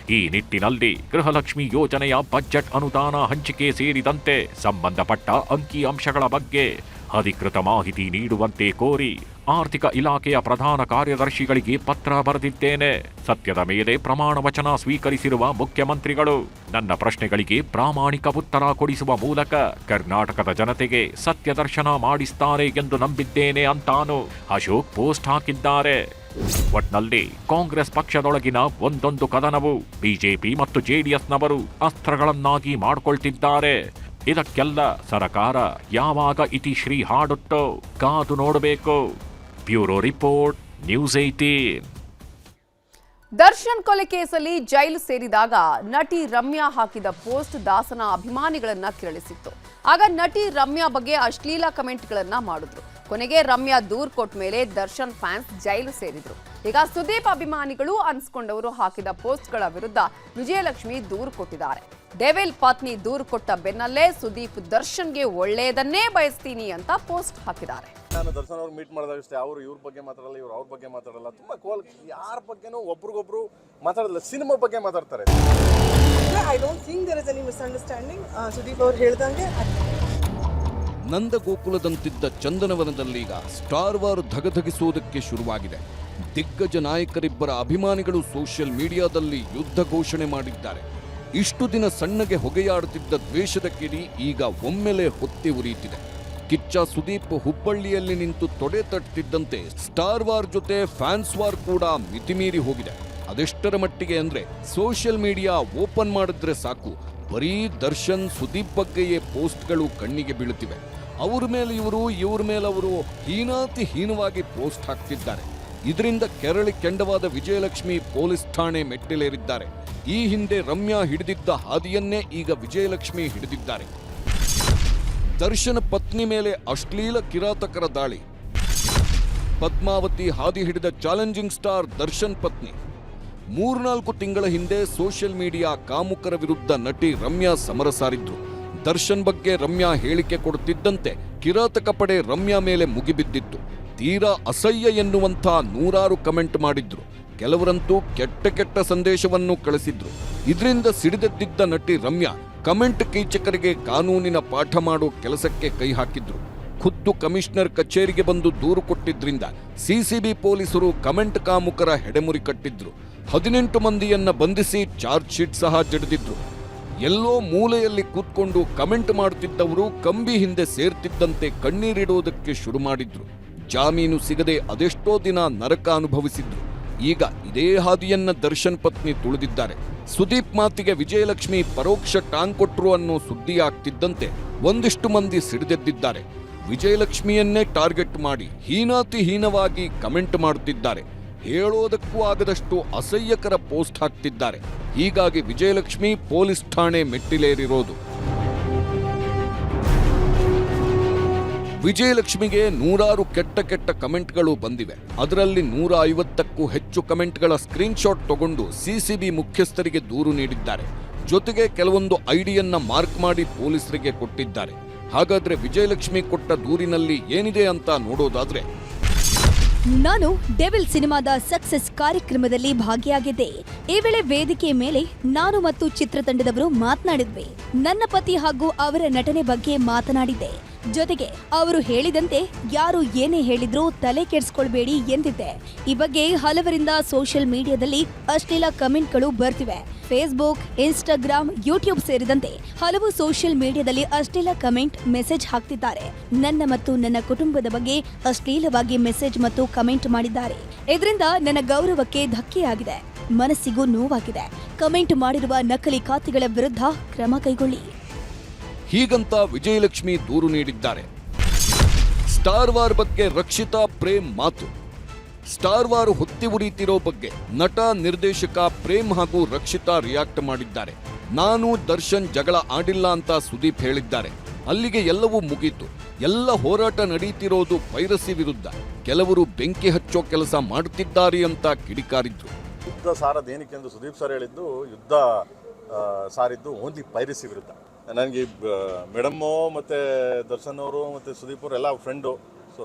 ಈ ನಿಟ್ಟಿನಲ್ಲಿ ಗೃಹಲಕ್ಷ್ಮಿ ಯೋಜನೆಯ ಬಜೆಟ್ ಅನುದಾನ ಹಂಚಿಕೆ ಸೇರಿದಂತೆ ಸಂಬಂಧಪಟ್ಟ ಅಂಕಿ ಅಂಶಗಳ ಬಗ್ಗೆ ಅಧಿಕೃತ ಮಾಹಿತಿ ನೀಡುವಂತೆ ಕೋರಿ ಆರ್ಥಿಕ ಇಲಾಖೆಯ ಪ್ರಧಾನ ಕಾರ್ಯದರ್ಶಿಗಳಿಗೆ ಪತ್ರ ಬರೆದಿದ್ದೇನೆ. ಸತ್ಯದ ಮೇಲೆ ಪ್ರಮಾಣ ವಚನ ಸ್ವೀಕರಿಸಿರುವ ಮುಖ್ಯಮಂತ್ರಿಗಳು, ನನ್ನ ಪ್ರಶ್ನೆಗಳಿಗೆ ಪ್ರಾಮಾಣಿಕ ಉತ್ತರ ಕೊಡಿಸುವ ಮೂಲಕ ಕರ್ನಾಟಕದ ಜನತೆಗೆ ಸತ್ಯದರ್ಶನ ಮಾಡಿಸ್ತಾರೆ ಎಂದು ನಂಬಿದ್ದೇನೆ ಅಂತಾನು ಅಶೋಕ್ ಪೋಸ್ಟ್ ಹಾಕಿದ್ದಾರೆ. ಒಟ್ನಲ್ಲಿ ಕಾಂಗ್ರೆಸ್ ಪಕ್ಷದೊಳಗಿನ ಒಂದೊಂದು ಕದನವು ಬಿಜೆಪಿ ಮತ್ತು ಜೆಡಿಎಸ್ನವರು ಅಸ್ತ್ರಗಳನ್ನಾಗಿ ಮಾಡಿಕೊಳ್ತಿದ್ದಾರೆ. ಇದಕ್ಕೆಲ್ಲ ಸರಕಾರ ಯಾವಾಗ ಇತಿಶ್ರೀ ಹಾಡುತ್ತೋ ಕಾದು ನೋಡಬೇಕು. Bureau report, news eighteen Darshan ಕೊಲೆ ಕೇಸಲ್ಲಿ ಜೈಲು ಸೇರಿದಾಗ ನಟಿ ರಮ್ಯಾ ಹಾಕಿದ ಪೋಸ್ಟ್ ದಾಸನ ಅಭಿಮಾನಿಗಳನ್ನ ಕೆರಳಿಸಿತ್ತು. ಆಗ ನಟಿ ರಮ್ಯಾ ಬಗ್ಗೆ ಅಶ್ಲೀಲ ಕಮೆಂಟ್ಗಳನ್ನ ಮಾಡಿದ್ರು. ಕೊನೆಗೆ ರಮ್ಯಾ ದೂರ್ ಕೊಟ್ಟ ಮೇಲೆ ದರ್ಶನ್ ಫ್ಯಾನ್ಸ್ ಜೈಲು ಸೇರಿದ್ರು. ಈಗ ಸುದೀಪ್ ಅಭಿಮಾನಿಗಳು ಅನ್ಸ್ಕೊಂಡವರು ಹಾಕಿದ ಪೋಸ್ಟ್ಗಳ ವಿರುದ್ಧ ವಿಜಯಲಕ್ಷ್ಮಿ ದೂರು ಕೊಟ್ಟಿದ್ದಾರೆ ಡೆವಿಲ್ ಪತ್ನಿ ದೂರು ಕೊಟ್ಟ ಬೆನ್ನಲ್ಲೇ ಸುದೀಪ್ ದರ್ಶನ್ಗೆ ಒಳ್ಳೆಯದನ್ನೇ ಬಯಸ್ತೀನಿ ಅಂತ ಪೋಸ್ಟ್ ಹಾಕಿದ್ದಾರೆ. ನಾನು ದರ್ಶನ್ ಅವ್ರು ಮೀಟ್ ಮಾಡಿದಾಗ ಅಷ್ಟೇ ಅವರು ಇವ್ರ ಬಗ್ಗೆ ಮಾತಾಡಲ್ಲ ಇವ್ರು ಅವ್ರ ಬಗ್ಗೆ ಮಾತಾಡಲ್ಲ ತುಂಬಾ ಕೋಲ್ ಯಾರ ಬಗ್ಗೆನೂ ಒಬ್ರಿಗೊಬ್ರು ಮಾತಾಡಲ್ಲ ಸಿನಿಮಾ ಬಗ್ಗೆ ಮಾತಾಡ್ತಾರೆ. I don't think there is any misunderstanding Sudeep ಅವ್ರು ಹೇಳ್ದಂಗೆ ನಂದಗೋಕುಲದಂತಿದ್ದ ಚಂದನವನದಲ್ಲೀಗ ಸ್ಟಾರ್ ವಾರ್ ಧಗಧಗಿಸುವುದಕ್ಕೆ ಶುರುವಾಗಿದೆ. ದಿಗ್ಗಜ ನಾಯಕರಿಬ್ಬರ ಅಭಿಮಾನಿಗಳು ಸೋಷಿಯಲ್ ಮೀಡಿಯಾದಲ್ಲಿ ಯುದ್ಧ ಘೋಷಣೆ ಮಾಡಿದ್ದಾರೆ. ಇಷ್ಟು ದಿನ ಸಣ್ಣಗೆ ಹೊಗೆಯಾಡುತ್ತಿದ್ದ ದ್ವೇಷದ ಕಿಡಿ ಈಗ ಒಮ್ಮೆಲೆ ಹೊತ್ತಿ ಉರಿಯುತ್ತಿದೆ. ಕಿಚ್ಚ ಸುದೀಪ್ ಹುಬ್ಬಳ್ಳಿಯಲ್ಲಿ ನಿಂತು ತೊಡೆ ತಟ್ಟಿದ್ದಂತೆ ಸ್ಟಾರ್ ವಾರ್ ಜೊತೆ ಫ್ಯಾನ್ಸ್ ವಾರ್ ಕೂಡ ಮಿತಿಮೀರಿ ಹೋಗಿದೆ. ಅದೆಷ್ಟರ ಮಟ್ಟಿಗೆ ಅಂದ್ರೆ ಸೋಷಿಯಲ್ ಮೀಡಿಯಾ ಓಪನ್ ಮಾಡಿದ್ರೆ ಸಾಕು. ಬರೀ ದರ್ಶನ್ ಸುದೀಪ್ ಬಗ್ಗೆಯೇ ಪೋಸ್ಟ್ಗಳು ಕಣ್ಣಿಗೆ ಬೀಳುತ್ತಿವೆ. ಅವ್ರ ಮೇಲೆ ಇವರು, ಇವ್ರ ಮೇಲೆ ಅವರು ಹೀನಾತಿ ಹೀನವಾಗಿ ಪೋಸ್ಟ್ ಹಾಕ್ತಿದ್ದಾರೆ. ಇದರಿಂದ ಕೆರಳಿ ಕೆಂಡವಾದ ವಿಜಯಲಕ್ಷ್ಮಿ ಪೊಲೀಸ್ ಠಾಣೆ ಮೆಟ್ಟಿಲೇರಿದ್ದಾರೆ. ಈ ಹಿಂದೆ ರಮ್ಯಾ ಹಿಡಿದಿದ್ದ ಹಾದಿಯನ್ನೇ ಈಗ ವಿಜಯಲಕ್ಷ್ಮಿ ಹಿಡಿದಿದ್ದಾರೆ. ದರ್ಶನ ಪತ್ನಿ ಮೇಲೆ ಅಶ್ಲೀಲ ಕಿರಾತಕರ ದಾಳಿ. ಪದ್ಮಾವತಿ ಹಾದಿ ಹಿಡಿದ ಚಾಲೆಂಜಿಂಗ್ ಸ್ಟಾರ್ ದರ್ಶನ್ ಪತ್ನಿ. ಮೂರ್ನಾಲ್ಕು ತಿಂಗಳ ಹಿಂದೆ ಸೋಷಿಯಲ್ ಮೀಡಿಯಾ ಕಾಮುಕರ ವಿರುದ್ಧ ನಟಿ ರಮ್ಯಾ ಸಮರ ಸಾರಿದ್ರು ದರ್ಶನ್ ಬಗ್ಗೆ ರಮ್ಯಾ ಹೇಳಿಕೆ ಕೊಡುತ್ತಿದ್ದಂತೆ ಕಿರಾತಕ ಪಡೆ ರಮ್ಯಾ ಮೇಲೆ ಮುಗಿಬಿದ್ದಿತ್ತು. ತೀರಾ ಅಸಹ್ಯ ಎನ್ನುವಂಥ ನೂರಾರು ಕಮೆಂಟ್ ಮಾಡಿದ್ರು. ಕೆಲವರಂತೂ ಕೆಟ್ಟ ಕೆಟ್ಟ ಸಂದೇಶವನ್ನು ಕಳಿಸಿದ್ರು. ಇದರಿಂದ ಸಿಡಿದೆದ್ದಿದ್ದ ನಟಿ ರಮ್ಯಾ ಕಮೆಂಟ್ ಕೀಚಕರಿಗೆ ಕಾನೂನಿನ ಪಾಠ ಮಾಡೋ ಕೆಲಸಕ್ಕೆ ಕೈ ಹಾಕಿದ್ರು. ಖುದ್ದು ಕಮಿಷನರ್ ಕಚೇರಿಗೆ ಬಂದು ದೂರು ಕೊಟ್ಟಿದ್ರಿಂದ ಸಿಸಿಬಿ ಪೊಲೀಸರು ಕಮೆಂಟ್ ಕಾಮುಕರ ಹೆಡೆಮುರಿ ಕಟ್ಟಿದ್ರು. ಹದಿನೆಂಟು ಮಂದಿಯನ್ನ ಬಂಧಿಸಿ ಚಾರ್ಜ್ ಶೀಟ್ ಸಹ ಜಡಿದಿದ್ರು. ಎಲ್ಲೋ ಮೂಲೆಯಲ್ಲಿ ಕೂತ್ಕೊಂಡು ಕಮೆಂಟ್ ಮಾಡುತ್ತಿದ್ದವರು ಕಂಬಿ ಹಿಂದೆ ಸೇರ್ತಿದ್ದಂತೆ ಕಣ್ಣೀರಿಡೋದಕ್ಕೆ ಶುರು ಮಾಡಿದ್ರು. ಜಾಮೀನು ಸಿಗದೆ ಅದೆಷ್ಟೋ ದಿನ ನರಕ ಅನುಭವಿಸಿದ್ರು. ಈಗ ಇದೇ ಹಾದಿಯನ್ನ ದರ್ಶನ್ ಪತ್ನಿ ತುಳಿದಿದ್ದಾರೆ. ಸುದೀಪ್ ಮಾತಿಗೆ ವಿಜಯಲಕ್ಷ್ಮಿ ಪರೋಕ್ಷ ಟಾಂಗ್ ಕೊಟ್ಟರು ಅನ್ನೋ ಸುದ್ದಿಯಾಗ್ತಿದ್ದಂತೆ ಒಂದಿಷ್ಟು ಮಂದಿ ಸಿಡಿದೆದ್ದಿದ್ದಾರೆ. ವಿಜಯಲಕ್ಷ್ಮಿಯನ್ನೇ ಟಾರ್ಗೆಟ್ ಮಾಡಿ ಹೀನಾತಿ ಹೀನವಾಗಿ ಕಮೆಂಟ್ ಮಾಡುತ್ತಿದ್ದಾರೆ. ಹೇಳೋದಕ್ಕೂ ಆಗದಷ್ಟು ಅಸಹ್ಯಕರ ಪೋಸ್ಟ್ ಹಾಕ್ತಿದ್ದಾರೆ. ಹೀಗಾಗಿ ವಿಜಯಲಕ್ಷ್ಮಿ ಪೊಲೀಸ್ ಠಾಣೆ ಮೆಟ್ಟಿಲೇರಿರೋದು. ವಿಜಯಲಕ್ಷ್ಮಿಗೆ ನೂರಾರು ಕೆಟ್ಟ ಕೆಟ್ಟ ಕಮೆಂಟ್ಗಳು ಬಂದಿವೆ. ಅದರಲ್ಲಿ ನೂರ ಐವತ್ತಕ್ಕೂ ಹೆಚ್ಚು ಕಮೆಂಟ್ಗಳ ಸ್ಕ್ರೀನ್ಶಾಟ್ ತಗೊಂಡು ಸಿಸಿಬಿ ಮುಖ್ಯಸ್ಥರಿಗೆ ದೂರು ನೀಡಿದ್ದಾರೆ. ಜೊತೆಗೆ ಕೆಲವೊಂದು ಐಡಿಯನ್ನ ಮಾರ್ಕ್ ಮಾಡಿ ಪೊಲೀಸರಿಗೆ ಕೊಟ್ಟಿದ್ದಾರೆ. ಹಾಗಾದ್ರೆ ವಿಜಯಲಕ್ಷ್ಮಿ ಕೊಟ್ಟ ದೂರಿನಲ್ಲಿ ಏನಿದೆ ಅಂತ ನೋಡೋದಾದ್ರೆ ನಾನು ಡೆವಿಲ್ ಸಿನಿಮಾದ ಸಕ್ಸಸ್ ಕಾರ್ಯಕ್ರಮದಲ್ಲಿ ಭಾಗಿಯಾಗಿದ್ದೆ. ಈ ವೇಳೆ ವೇದಿಕೆ ಮೇಲೆ ನಾನು ಮತ್ತು ಚಿತ್ರತಂಡದವರು ಮಾತನಾಡಿದ್ವಿ. ನನ್ನ ಪತಿ ಹಾಗೂ ಅವರ ನಟನೆ ಬಗ್ಗೆ ಮಾತನಾಡಿದ್ದೆ. ಜೊತೆಗೆ ಅವರು ಹೇಳಿದಂತೆ ಯಾರು ಏನೇ ಹೇಳಿದ್ರೂ ತಲೆ ಕೆಡಿಸ್ಕೊಳ್ಬೇಡಿ ಎಂದಿದ್ದೆ. ಈ ಬಗ್ಗೆ ಹಲವರಿಂದ ಸೋಷಿಯಲ್ ಮೀಡಿಯಾದಲ್ಲಿ ಅಶ್ಲೀಲ ಕಮೆಂಟ್ಗಳು ಬರ್ತಿವೆ. ಫೇಸ್ಬುಕ್ ಇನ್ಸ್ಟಾಗ್ರಾಮ್ ಯೂಟ್ಯೂಬ್ ಸೇರಿದಂತೆ ಹಲವು ಸೋಷಿಯಲ್ ಮೀಡಿಯಾದಲ್ಲಿ ಅಶ್ಲೀಲ ಕಮೆಂಟ್ ಮೆಸೇಜ್ ಹಾಕ್ತಿದ್ದಾರೆ. ನನ್ನ ಮತ್ತು ನನ್ನ ಕುಟುಂಬದ ಬಗ್ಗೆ ಅಶ್ಲೀಲವಾಗಿ ಮೆಸೇಜ್ ಮತ್ತು ಕಮೆಂಟ್ ಮಾಡಿದ್ದಾರೆ. ಇದರಿಂದ ನನ್ನ ಗೌರವಕ್ಕೆ ಧಕ್ಕೆಯಾಗಿದೆ. ಮನಸ್ಸಿಗೂ ನೋವಾಗಿದೆ. ಕಮೆಂಟ್ ಮಾಡಿರುವ ನಕಲಿ ಖಾತೆಗಳ ವಿರುದ್ಧ ಕ್ರಮ ಕೈಗೊಳ್ಳಿ. ಹೀಗಂತ ವಿಜಯಲಕ್ಷ್ಮಿ ದೂರು ನೀಡಿದ್ದಾರೆ. ಸ್ಟಾರ್ ವಾರ್ ಬಗ್ಗೆ ರಕ್ಷಿತಾ ಪ್ರೇಮ್ ಮಾತು. ಸ್ಟಾರ್ ವಾರ್ ಹೊತ್ತಿ ಉರಿತಿರೋ ಬಗ್ಗೆ ನಟ, ನಿರ್ದೇಶಕ ಪ್ರೇಮ್ ಹಾಗೂ ರಕ್ಷಿತಾ ರಿಯಾಕ್ಟ್ ಮಾಡಿದ್ದಾರೆ. ನಾನು, ದರ್ಶನ್ ಜಗಳ ಆಡಿಲ್ಲ ಅಂತ ಸುದೀಪ್ ಹೇಳಿದ್ದಾರೆ. ಅಲ್ಲಿಗೆ ಎಲ್ಲವೂ ಮುಗೀತು. ಎಲ್ಲ ಹೋರಾಟ ನಡೀತಿರೋದು ವೈರಸಿ ವಿರುದ್ಧ. ಕೆಲವರು ಬೆಂಕಿ ಹಚ್ಚೋ ಕೆಲಸ ಮಾಡುತ್ತಿದ್ದಾರೆ ಅಂತ ಕಿಡಿಕಾರಿದ್ರು. ಯುದ್ಧ ಸಾರದೇನಿಕೆಂದು ಸುದೀಪ್ ಸರ್ ಹೇಳಿದ್ದು, ಯುದ್ಧ ಸಾರಿದ್ದು ಓನ್ಲಿ ಪೈರಸಿ ವಿರುದ್ಧ. ನನಗೆ ಮೇಡಮ್ಮು ಮತ್ತು ದರ್ಶನ್ ಅವರು ಮತ್ತು ಸುದೀಪ್ ಅವರು ಎಲ್ಲ ಫ್ರೆಂಡು ಸೊ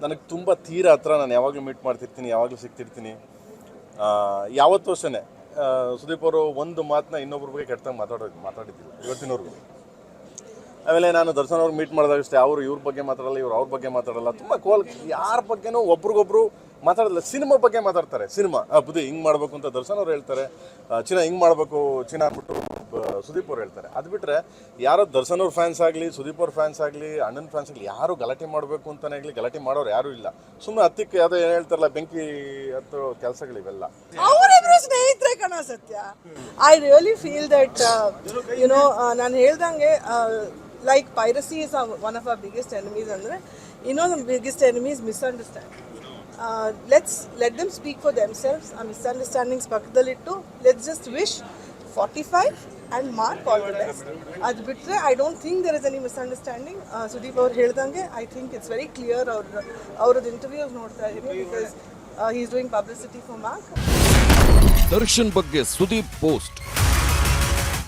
ನನಗೆ ತುಂಬ ತೀರ ಹತ್ರ ನಾನು ಯಾವಾಗಲೂ ಮೀಟ್ ಮಾಡ್ತಿರ್ತೀನಿ, ಯಾವಾಗಲೂ ಸಿಗ್ತಿರ್ತೀನಿ. ಯಾವತ್ತೂ ಅಷ್ಟೇ ಸುದೀಪ್ ಅವರು ಒಂದು ಮಾತನ್ನ ಇನ್ನೊಬ್ಬರ ಬಗ್ಗೆ ಕೆಟ್ಟದಾಗ ಮಾತಾಡೋ, ಮಾತಾಡಿದ್ದಿಲ್ಲ, ಇವತ್ತಿನವ್ರಿಗೆ. ಆಮೇಲೆ ನಾನು ದರ್ಶನ್ ಅವ್ರಿಗೆ ಮೀಟ್ ಮಾಡಿದಾಗ ಅಷ್ಟೇ, ಅವರು ಇವ್ರ ಬಗ್ಗೆ ಮಾತಾಡಲ್ಲ, ಇವ್ರು ಅವ್ರ ಬಗ್ಗೆ ಮಾತಾಡಲ್ಲ, ತುಂಬ ಕೋಲ್ ಯಾರ ಬಗ್ಗೆನೂ ಒಬ್ರಿಗೊಬ್ರು ಮಾತಾಡಲ್ಲ, ಸಿನಿಮಾ ಬಗ್ಗೆ ಮಾತಾಡ್ತಾರೆ, ಸಿನಿಮಾ. ಬುದ್ಧಿ ಹಿಂಗೆ ಮಾಡಬೇಕು ಅಂತ ದರ್ಶನ್ ಅವ್ರು ಹೇಳ್ತಾರೆ. ಚಿನ್ನ ಹಿಂಗೆ ಮಾಡಬೇಕು, ಚಿನ್ನ ಅಂದ್ಬಿಟ್ಟು ಬ- ಸುದೀಪ್ ಅವ್ರು ಹೇಳ್ತಾರೆ. ಅದು ಬಿಟ್ಟರೆ ಯಾರೋ ದರ್ಶನ್ ಅವ್ರ ಫ್ಯಾನ್ಸ್ ಆಗಲಿ, ಸುದೀಪ್ ಅವ್ರ ಫ್ಯಾನ್ಸ್ ಆಗಲಿ, ಅಣ್ಣನ ಫ್ಯಾನ್ಸ್ ಆಗಲಿ ಯಾರು ಗಲಾಟೆ ಮಾಡಬೇಕು ಅಂತಲೇ ಆಗಲಿ ಗಲಾಟೆ ಮಾಡೋರು ಯಾರೂ ಇಲ್ಲ. ಸುಮ್ಮನೆ ಹತ್ತಿಕ್ಕೆ ಯಾವುದೋ ಏನು ಹೇಳ್ತಾರಲ್ಲ, ಬೆಂಕಿ ಹತ್ತೋ ಕೆಲಸಗಳಿವೆಲ್ಲ. ಅವರಿಬ್ರು ಸ್ನೇಹಿತರೆ ಕಣ ಸತ್ಯ. I really feel that you know ನಾನು ಹೇಳ್ದಂಗೆ like piracy is one of a biggest enemies ಅಂದರೆ ಇನ್ನೊಂದು biggest enemies misunderstand let's let them speak for themselves ಆ misunderstandings ಪಕ್ಕದಲ್ಲಿಟ್ಟು let's just wish forty five and Mark all the best ಅದು ಬಿಟ್ಟರೆ I don't think there is any misunderstanding Sudeep ಅವ್ರು ಹೇಳ್ದಂಗೆ I think it's very clear ಅವ್ರ ಅವ್ರದ್ದು interview ನೋಡ್ತಾ ಇದ್ದೀನಿ because is doing publicity for Mark Darshan ಬಗ್ಗೆ Sudeep post.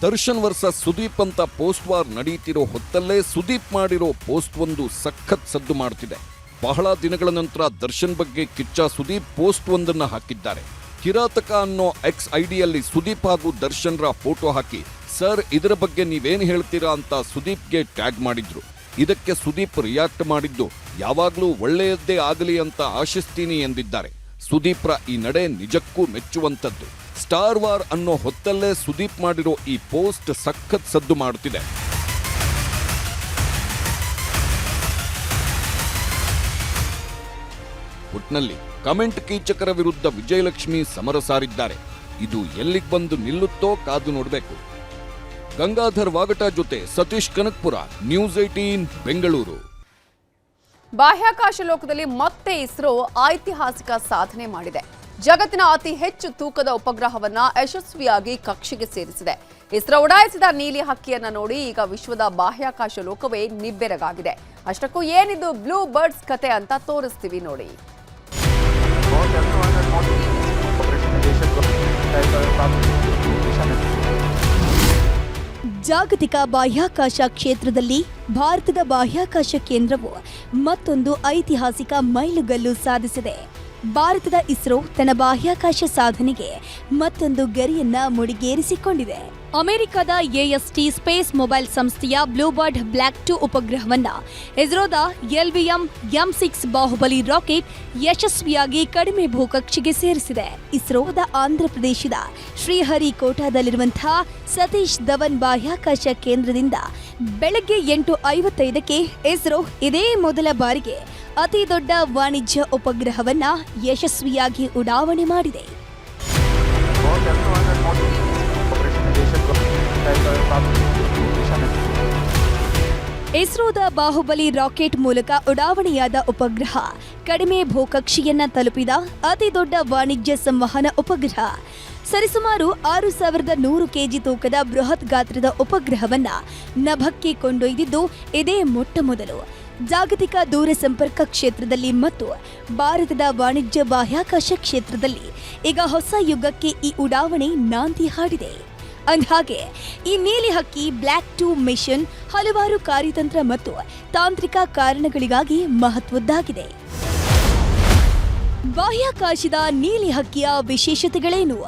Darshan versus Sudeep ಅಂತ ಪೋಸ್ಟ್ ವಾರ್ ನಡೀತಿರೋ ಹೊತ್ತಲ್ಲೇ ಸುದೀಪ್ ಮಾಡಿರೋ ಪೋಸ್ಟ್ ಒಂದು ಸಖತ್ ಸದ್ದು ಮಾಡ್ತಿದೆ. ಬಹಳ ದಿನಗಳ ನಂತರ ದರ್ಶನ್ ಬಗ್ಗೆ ಕಿಚ್ಚ ಸುದೀಪ್ ಪೋಸ್ಟ್ ಒಂದನ್ನು ಹಾಕಿದ್ದಾರೆ. ಕಿರಾತಕ ಅನ್ನೋ ಎಕ್ಸ್ ಐಡಿಯಲ್ಲಿ ಸುದೀಪ್ ಹಾಗೂ ದರ್ಶನ್ರ ಫೋಟೋ ಹಾಕಿ, ಸರ್, ಇದರ ಬಗ್ಗೆ ನೀವೇನು ಹೇಳ್ತೀರಾ? ಅಂತ ಸುದೀಪ್ಗೆ ಟ್ಯಾಗ್ ಮಾಡಿದ್ರು. ಇದಕ್ಕೆ ಸುದೀಪ್ ರಿಯಾಕ್ಟ್ ಮಾಡಿದ್ದು, ಯಾವಾಗಲೂ ಒಳ್ಳೆಯದ್ದೇ ಆಗಲಿ ಅಂತ ಆಶಿಸ್ತೀನಿ ಎಂದಿದ್ದಾರೆ. ಸುದೀಪ್ರ ಈ ನಡೆ ನಿಜಕ್ಕೂ ಮೆಚ್ಚುವಂಥದ್ದು. ಸ್ಟಾರ್ ವಾರ್ ಅನ್ನೋ ಹೊತ್ತಲ್ಲೇ ಸುದೀಪ್ ಮಾಡಿರೋ ಈ ಪೋಸ್ಟ್ ಸಖತ್ ಸದ್ದು ಮಾಡುತ್ತಿದೆ ಒಟ್ನಲ್ಲಿ ಕಮೆಂಟ್ ಕೀಚಕರ ವಿರುದ್ಧ ವಿಜಯಲಕ್ಷ್ಮಿ ಸಮರ ಸಾರಿದ್ದಾರೆ. ಇದು ಎಲ್ಲಿಗೆ ಬಂದು ನಿಲ್ಲುತ್ತೋ ಕಾದು ನೋಡಬೇಕು. ಗಂಗಾಧರ್ ವಾಗಟ ಜೊತೆ ಸತೀಶ್ ಕನಕ್ಪುರ, ನ್ಯೂಸ್ ಏಟೀನ್ ಬೆಂಗಳೂರು. ಬಾಹ್ಯಾಕಾಶ ಲೋಕದಲ್ಲಿ ಮತ್ತೆ ಇಸ್ರೋ ಐತಿಹಾಸಿಕ ಸಾಧನೆ ಮಾಡಿದೆ. ಜಗತ್ತಿನ ಅತಿ ಹೆಚ್ಚು ತೂಕದ ಉಪಗ್ರಹವನ್ನ ಯಶಸ್ವಿಯಾಗಿ ಕಕ್ಷೆಗೆ ಸೇರಿಸಿದೆ. ಇಸ್ರೋ ಉಡಾಯಿಸಿದ ನೀಲಿ ಹಕ್ಕಿಯನ್ನ ನೋಡಿ ಈಗ ವಿಶ್ವದ ಬಾಹ್ಯಾಕಾಶ ಲೋಕವೇ ನಿಬ್ಬೆರಗಾಗಿದೆ. ಅಷ್ಟಕ್ಕೂ ಏನಿದು ಬ್ಲೂ ಬರ್ಡ್ಸ್ ಕತೆ ಅಂತ ತೋರಿಸ್ತೀವಿ ನೋಡಿ. ಜಾಗತಿಕ ಬಾಹ್ಯಾಕಾಶ ಕ್ಷೇತ್ರದಲ್ಲಿ ಭಾರತದ ಬಾಹ್ಯಾಕಾಶ ಕೇಂದ್ರವು ಮತ್ತೊಂದು ಐತಿಹಾಸಿಕ ಮೈಲುಗಲ್ಲು ಸಾಧಿಸಿದೆ. ಭಾರತದ ಇಸ್ರೋ ತನ್ನ ಬಾಹ್ಯಾಕಾಶ ಸಾಧನೆಗೆ ಮತ್ತೊಂದು ಗರಿಯನ್ನ ಮುಡಿಗೇರಿಸಿಕೊಂಡಿದೆ. ಅಮೆರಿಕದ ಎಎಸ್ಟಿ ಸ್ಪೇಸ್ ಮೊಬೈಲ್ ಸಂಸ್ಥೆಯ ಬ್ಲೂಬರ್ಡ್ ಬ್ಲ್ಯಾಕ್ ಟು ಉಪಗ್ರಹವನ್ನು ಇಸ್ರೋದ LVM M six Baahubali rocket ಯಶಸ್ವಿಯಾಗಿ ಕಡಿಮೆ ಭೂಕಕ್ಷೆಗೆ ಸೇರಿಸಿದೆ. ಇಸ್ರೋದ ಆಂಧ್ರಪ್ರದೇಶದ ಶ್ರೀಹರಿಕೋಟಾದಲ್ಲಿರುವಂತಹ ಸತೀಶ್ ಧವನ್ ಬಾಹ್ಯಾಕಾಶ ಕೇಂದ್ರದಿಂದ ಬೆಳಗ್ಗೆ ಎಂಟು ಐವತ್ತೈದಕ್ಕೆ ಇಸ್ರೋ ಇದೇ ಮೊದಲ ಬಾರಿಗೆ ಅತಿ ದೊಡ್ಡ ವಾಣಿಜ್ಯ ಉಪಗ್ರಹವನ್ನು ಯಶಸ್ವಿಯಾಗಿ ಉಡಾವಣೆ ಮಾಡಿದೆ. ಇಸ್ರೋದ ಬಾಹುಬಲಿ ರಾಕೆಟ್ ಮೂಲಕ ಉಡಾವಣೆಯಾದ ಉಪಗ್ರಹ ಕಡಿಮೆ ಭೂಕಕ್ಷೆಯನ್ನ ತಲುಪಿದ ಅತಿ ದೊಡ್ಡ ವಾಣಿಜ್ಯ ಸಂವಹನ ಉಪಗ್ರಹ. ಸರಿಸುಮಾರು ಆರು ಸಾವಿರದ ನೂರು ಕೆಜಿ ತೂಕದ ಬೃಹತ್ ಗಾತ್ರದ ಉಪಗ್ರಹವನ್ನ ನಭಕ್ಕೆ ಕೊಂಡೊಯ್ದಿದ್ದು ಇದೇ ಮೊಟ್ಟ ಮೊದಲು. ಜಾಗತಿಕ ದೂರಸಂಪರ್ಕ ಕ್ಷೇತ್ರದಲ್ಲಿ ಮತ್ತು ಭಾರತದ ವಾಣಿಜ್ಯ ಬಾಹ್ಯಾಕಾಶ ಕ್ಷೇತ್ರದಲ್ಲಿ ಈಗ ಹೊಸ ಯುಗಕ್ಕೆ ಈ ಉಡಾವಣೆ ನಾಂದಿ ಹಾಡಿದೆ. ಅಂದ್ಹಾಗೆ, ಈ ನೀಲಿ ಹಕ್ಕಿ ಬ್ಲ್ಯಾಕ್ ಟೂ ಮಿಷನ್ ಹಲವಾರು ಕಾರ್ಯತಂತ್ರ ಮತ್ತು ತಾಂತ್ರಿಕ ಕಾರಣಗಳಿಗಾಗಿ ಮಹತ್ವದ್ದಾಗಿದೆ. ಬಾಹ್ಯಾಕಾಶದ ನೀಲಿ ಹಕ್ಕಿಯ ವಿಶೇಷತೆಗಳೇನು?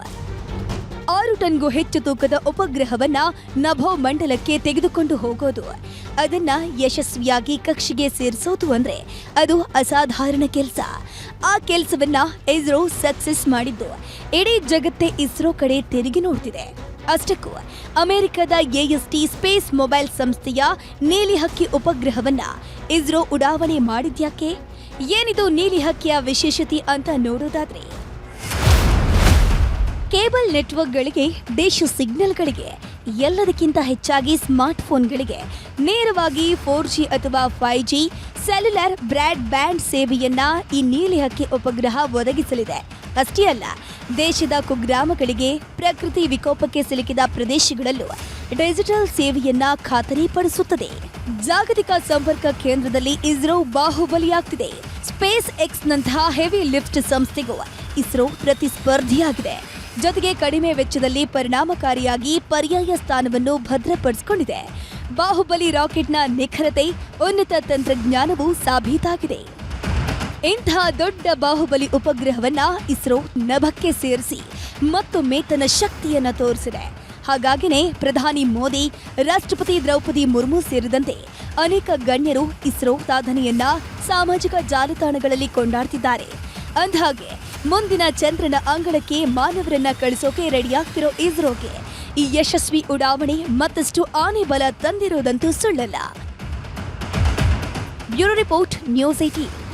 ಆರು ಟನ್ಗೂ ಹೆಚ್ಚು ತೂಕದ ಉಪಗ್ರಹವನ್ನ ನಭೋ ಮಂಡಲಕ್ಕೆ ತೆಗೆದುಕೊಂಡು ಹೋಗೋದು. ಅದನ್ನ ಯಶಸ್ವಿಯಾಗಿ ಕಕ್ಷೆಗೆ ಸೇರಿಸೋದು ಅಂದ್ರೆ ಅದು ಅಸಾಧಾರಣ ಕೆಲಸ. ಆ ಕೆಲಸವನ್ನ ಇಸ್ರೋ ಸಕ್ಸಸ್ ಮಾಡಿದ್ದು. ಇಡೀ ಜಗತ್ತೇ ಇಸ್ರೋ ಕಡೆ ತಿರುಗಿ ನೋಡ್ತಿದೆ. ಅಷ್ಟಕ್ಕೂ, ಅಮೆರಿಕದ ಎಎಸ್ಟಿ ಸ್ಪೇಸ್ ಮೊಬೈಲ್ ಸಂಸ್ಥೆಯ ನೀಲಿ ಹಕ್ಕಿ ಉಪಗ್ರಹವನ್ನ ಇಸ್ರೋ ಉಡಾವಣೆ ಮಾಡಿದ್ಯಾಕೆ? ಏನಿದು ನೀಲಿ ಹಕ್ಕಿಯ ವಿಶೇಷತೆ ಅಂತ ನೋಡೋದಾದ್ರೆ ಕೇಬಲ್ ನೆಟ್ವರ್ಕ್ಗಳಿಗೆ ದೇಶ ಸಿಗ್ನಲ್ಗಳಿಗೆ ಎಲ್ಲದಕ್ಕಿಂತ ಹೆಚ್ಚಾಗಿ ಸ್ಮಾರ್ಟ್ಫೋನ್ಗಳಿಗೆ ನೇರವಾಗಿ ಫೋರ್ ಜಿ ಅಥವಾ five G cellular broadband ಸೇವೆಯನ್ನ ಈ ನೀಲಿ ಹಕ್ಕಿ ಉಪಗ್ರಹ ಒದಗಿಸಲಿದೆ. ಅಷ್ಟೇ ಅಲ್ಲ, ದೇಶದ ಕುಗ್ರಾಮಗಳಿಗೆ ಪ್ರಕೃತಿ ವಿಕೋಪಕ್ಕೆ ಸಿಲುಕಿದ ಪ್ರದೇಶಗಳಲ್ಲೂ ಡಿಜಿಟಲ್ ಸೇವೆಯನ್ನ ಖಾತರಿಪಡಿಸುತ್ತದೆ. ಜಾಗತಿಕ ಸಂಪರ್ಕ ಕೇಂದ್ರದಲ್ಲಿ ಇಸ್ರೋ ಬಾಹುಬಲಿಯಾಗ್ತಿದೆ. ಸ್ಪೇಸ್ ಎಕ್ಸ್ ನಂತಹ ಹೆವಿ ಲಿಫ್ಟ್ ಸಂಸ್ಥೆಗೂ ಇಸ್ರೋ ಪ್ರತಿಸ್ಪರ್ಧಿಯಾಗಿದೆ. ಜೊತೆಗೆ ಕಡಿಮೆ ವೆಚ್ಚದಲ್ಲಿ ಪರಿಣಾಮಕಾರಿಯಾಗಿ ಪರ್ಯಾಯ ಸ್ಥಾನವನ್ನು ಭದ್ರಪಡಿಸಿಕೊಂಡಿದೆ. ಬಾಹುಬಲಿ ರಾಕೆಟ್ನ ನಿಖರತೆ, ಉನ್ನತ ತಂತ್ರಜ್ಞಾನವು ಸಾಬೀತಾಗಿದೆ. ಇಂತಹ ದೊಡ್ಡ ಬಾಹುಬಲಿ ಉಪಗ್ರಹವನ್ನ ಇಸ್ರೋ ನಭಕ್ಕೆ ಸೇರಿಸಿ ಮತ್ತೊಮ್ಮೆ ತನ್ನ ಶಕ್ತಿಯನ್ನ ತೋರಿಸಿದೆ. ಹಾಗಾಗಿನೇ ಪ್ರಧಾನಿ ಮೋದಿ, ರಾಷ್ಟ್ರಪತಿ ದ್ರೌಪದಿ ಮುರ್ಮು ಸೇರಿದಂತೆ ಅನೇಕ ಗಣ್ಯರು ಇಸ್ರೋ ಸಾಧನೆಯನ್ನ ಸಾಮಾಜಿಕ ಜಾಲತಾಣಗಳಲ್ಲಿ ಕೊಂಡಾಡ್ತಿದ್ದಾರೆ. ಅಂದ್ಹಾಗೆ ಮುಂದಿನ ಚಂದ್ರನ ಅಂಗಳಕ್ಕೆ ಮಾನವರನ್ನ ಕಳಿಸೋಕೆ ರೆಡಿಯಾಗ್ತಿರೋ ಇಸ್ರೋಗೆ. ಈ ಯಶಸ್ವಿ ಉಡಾವಣೆ ಮತ್ತಷ್ಟು ಆನೆ ಬಲ ತಂದಿರೋದಂತೂ ಸುಳ್ಳಲ್ಲ. Bureau report news eighteen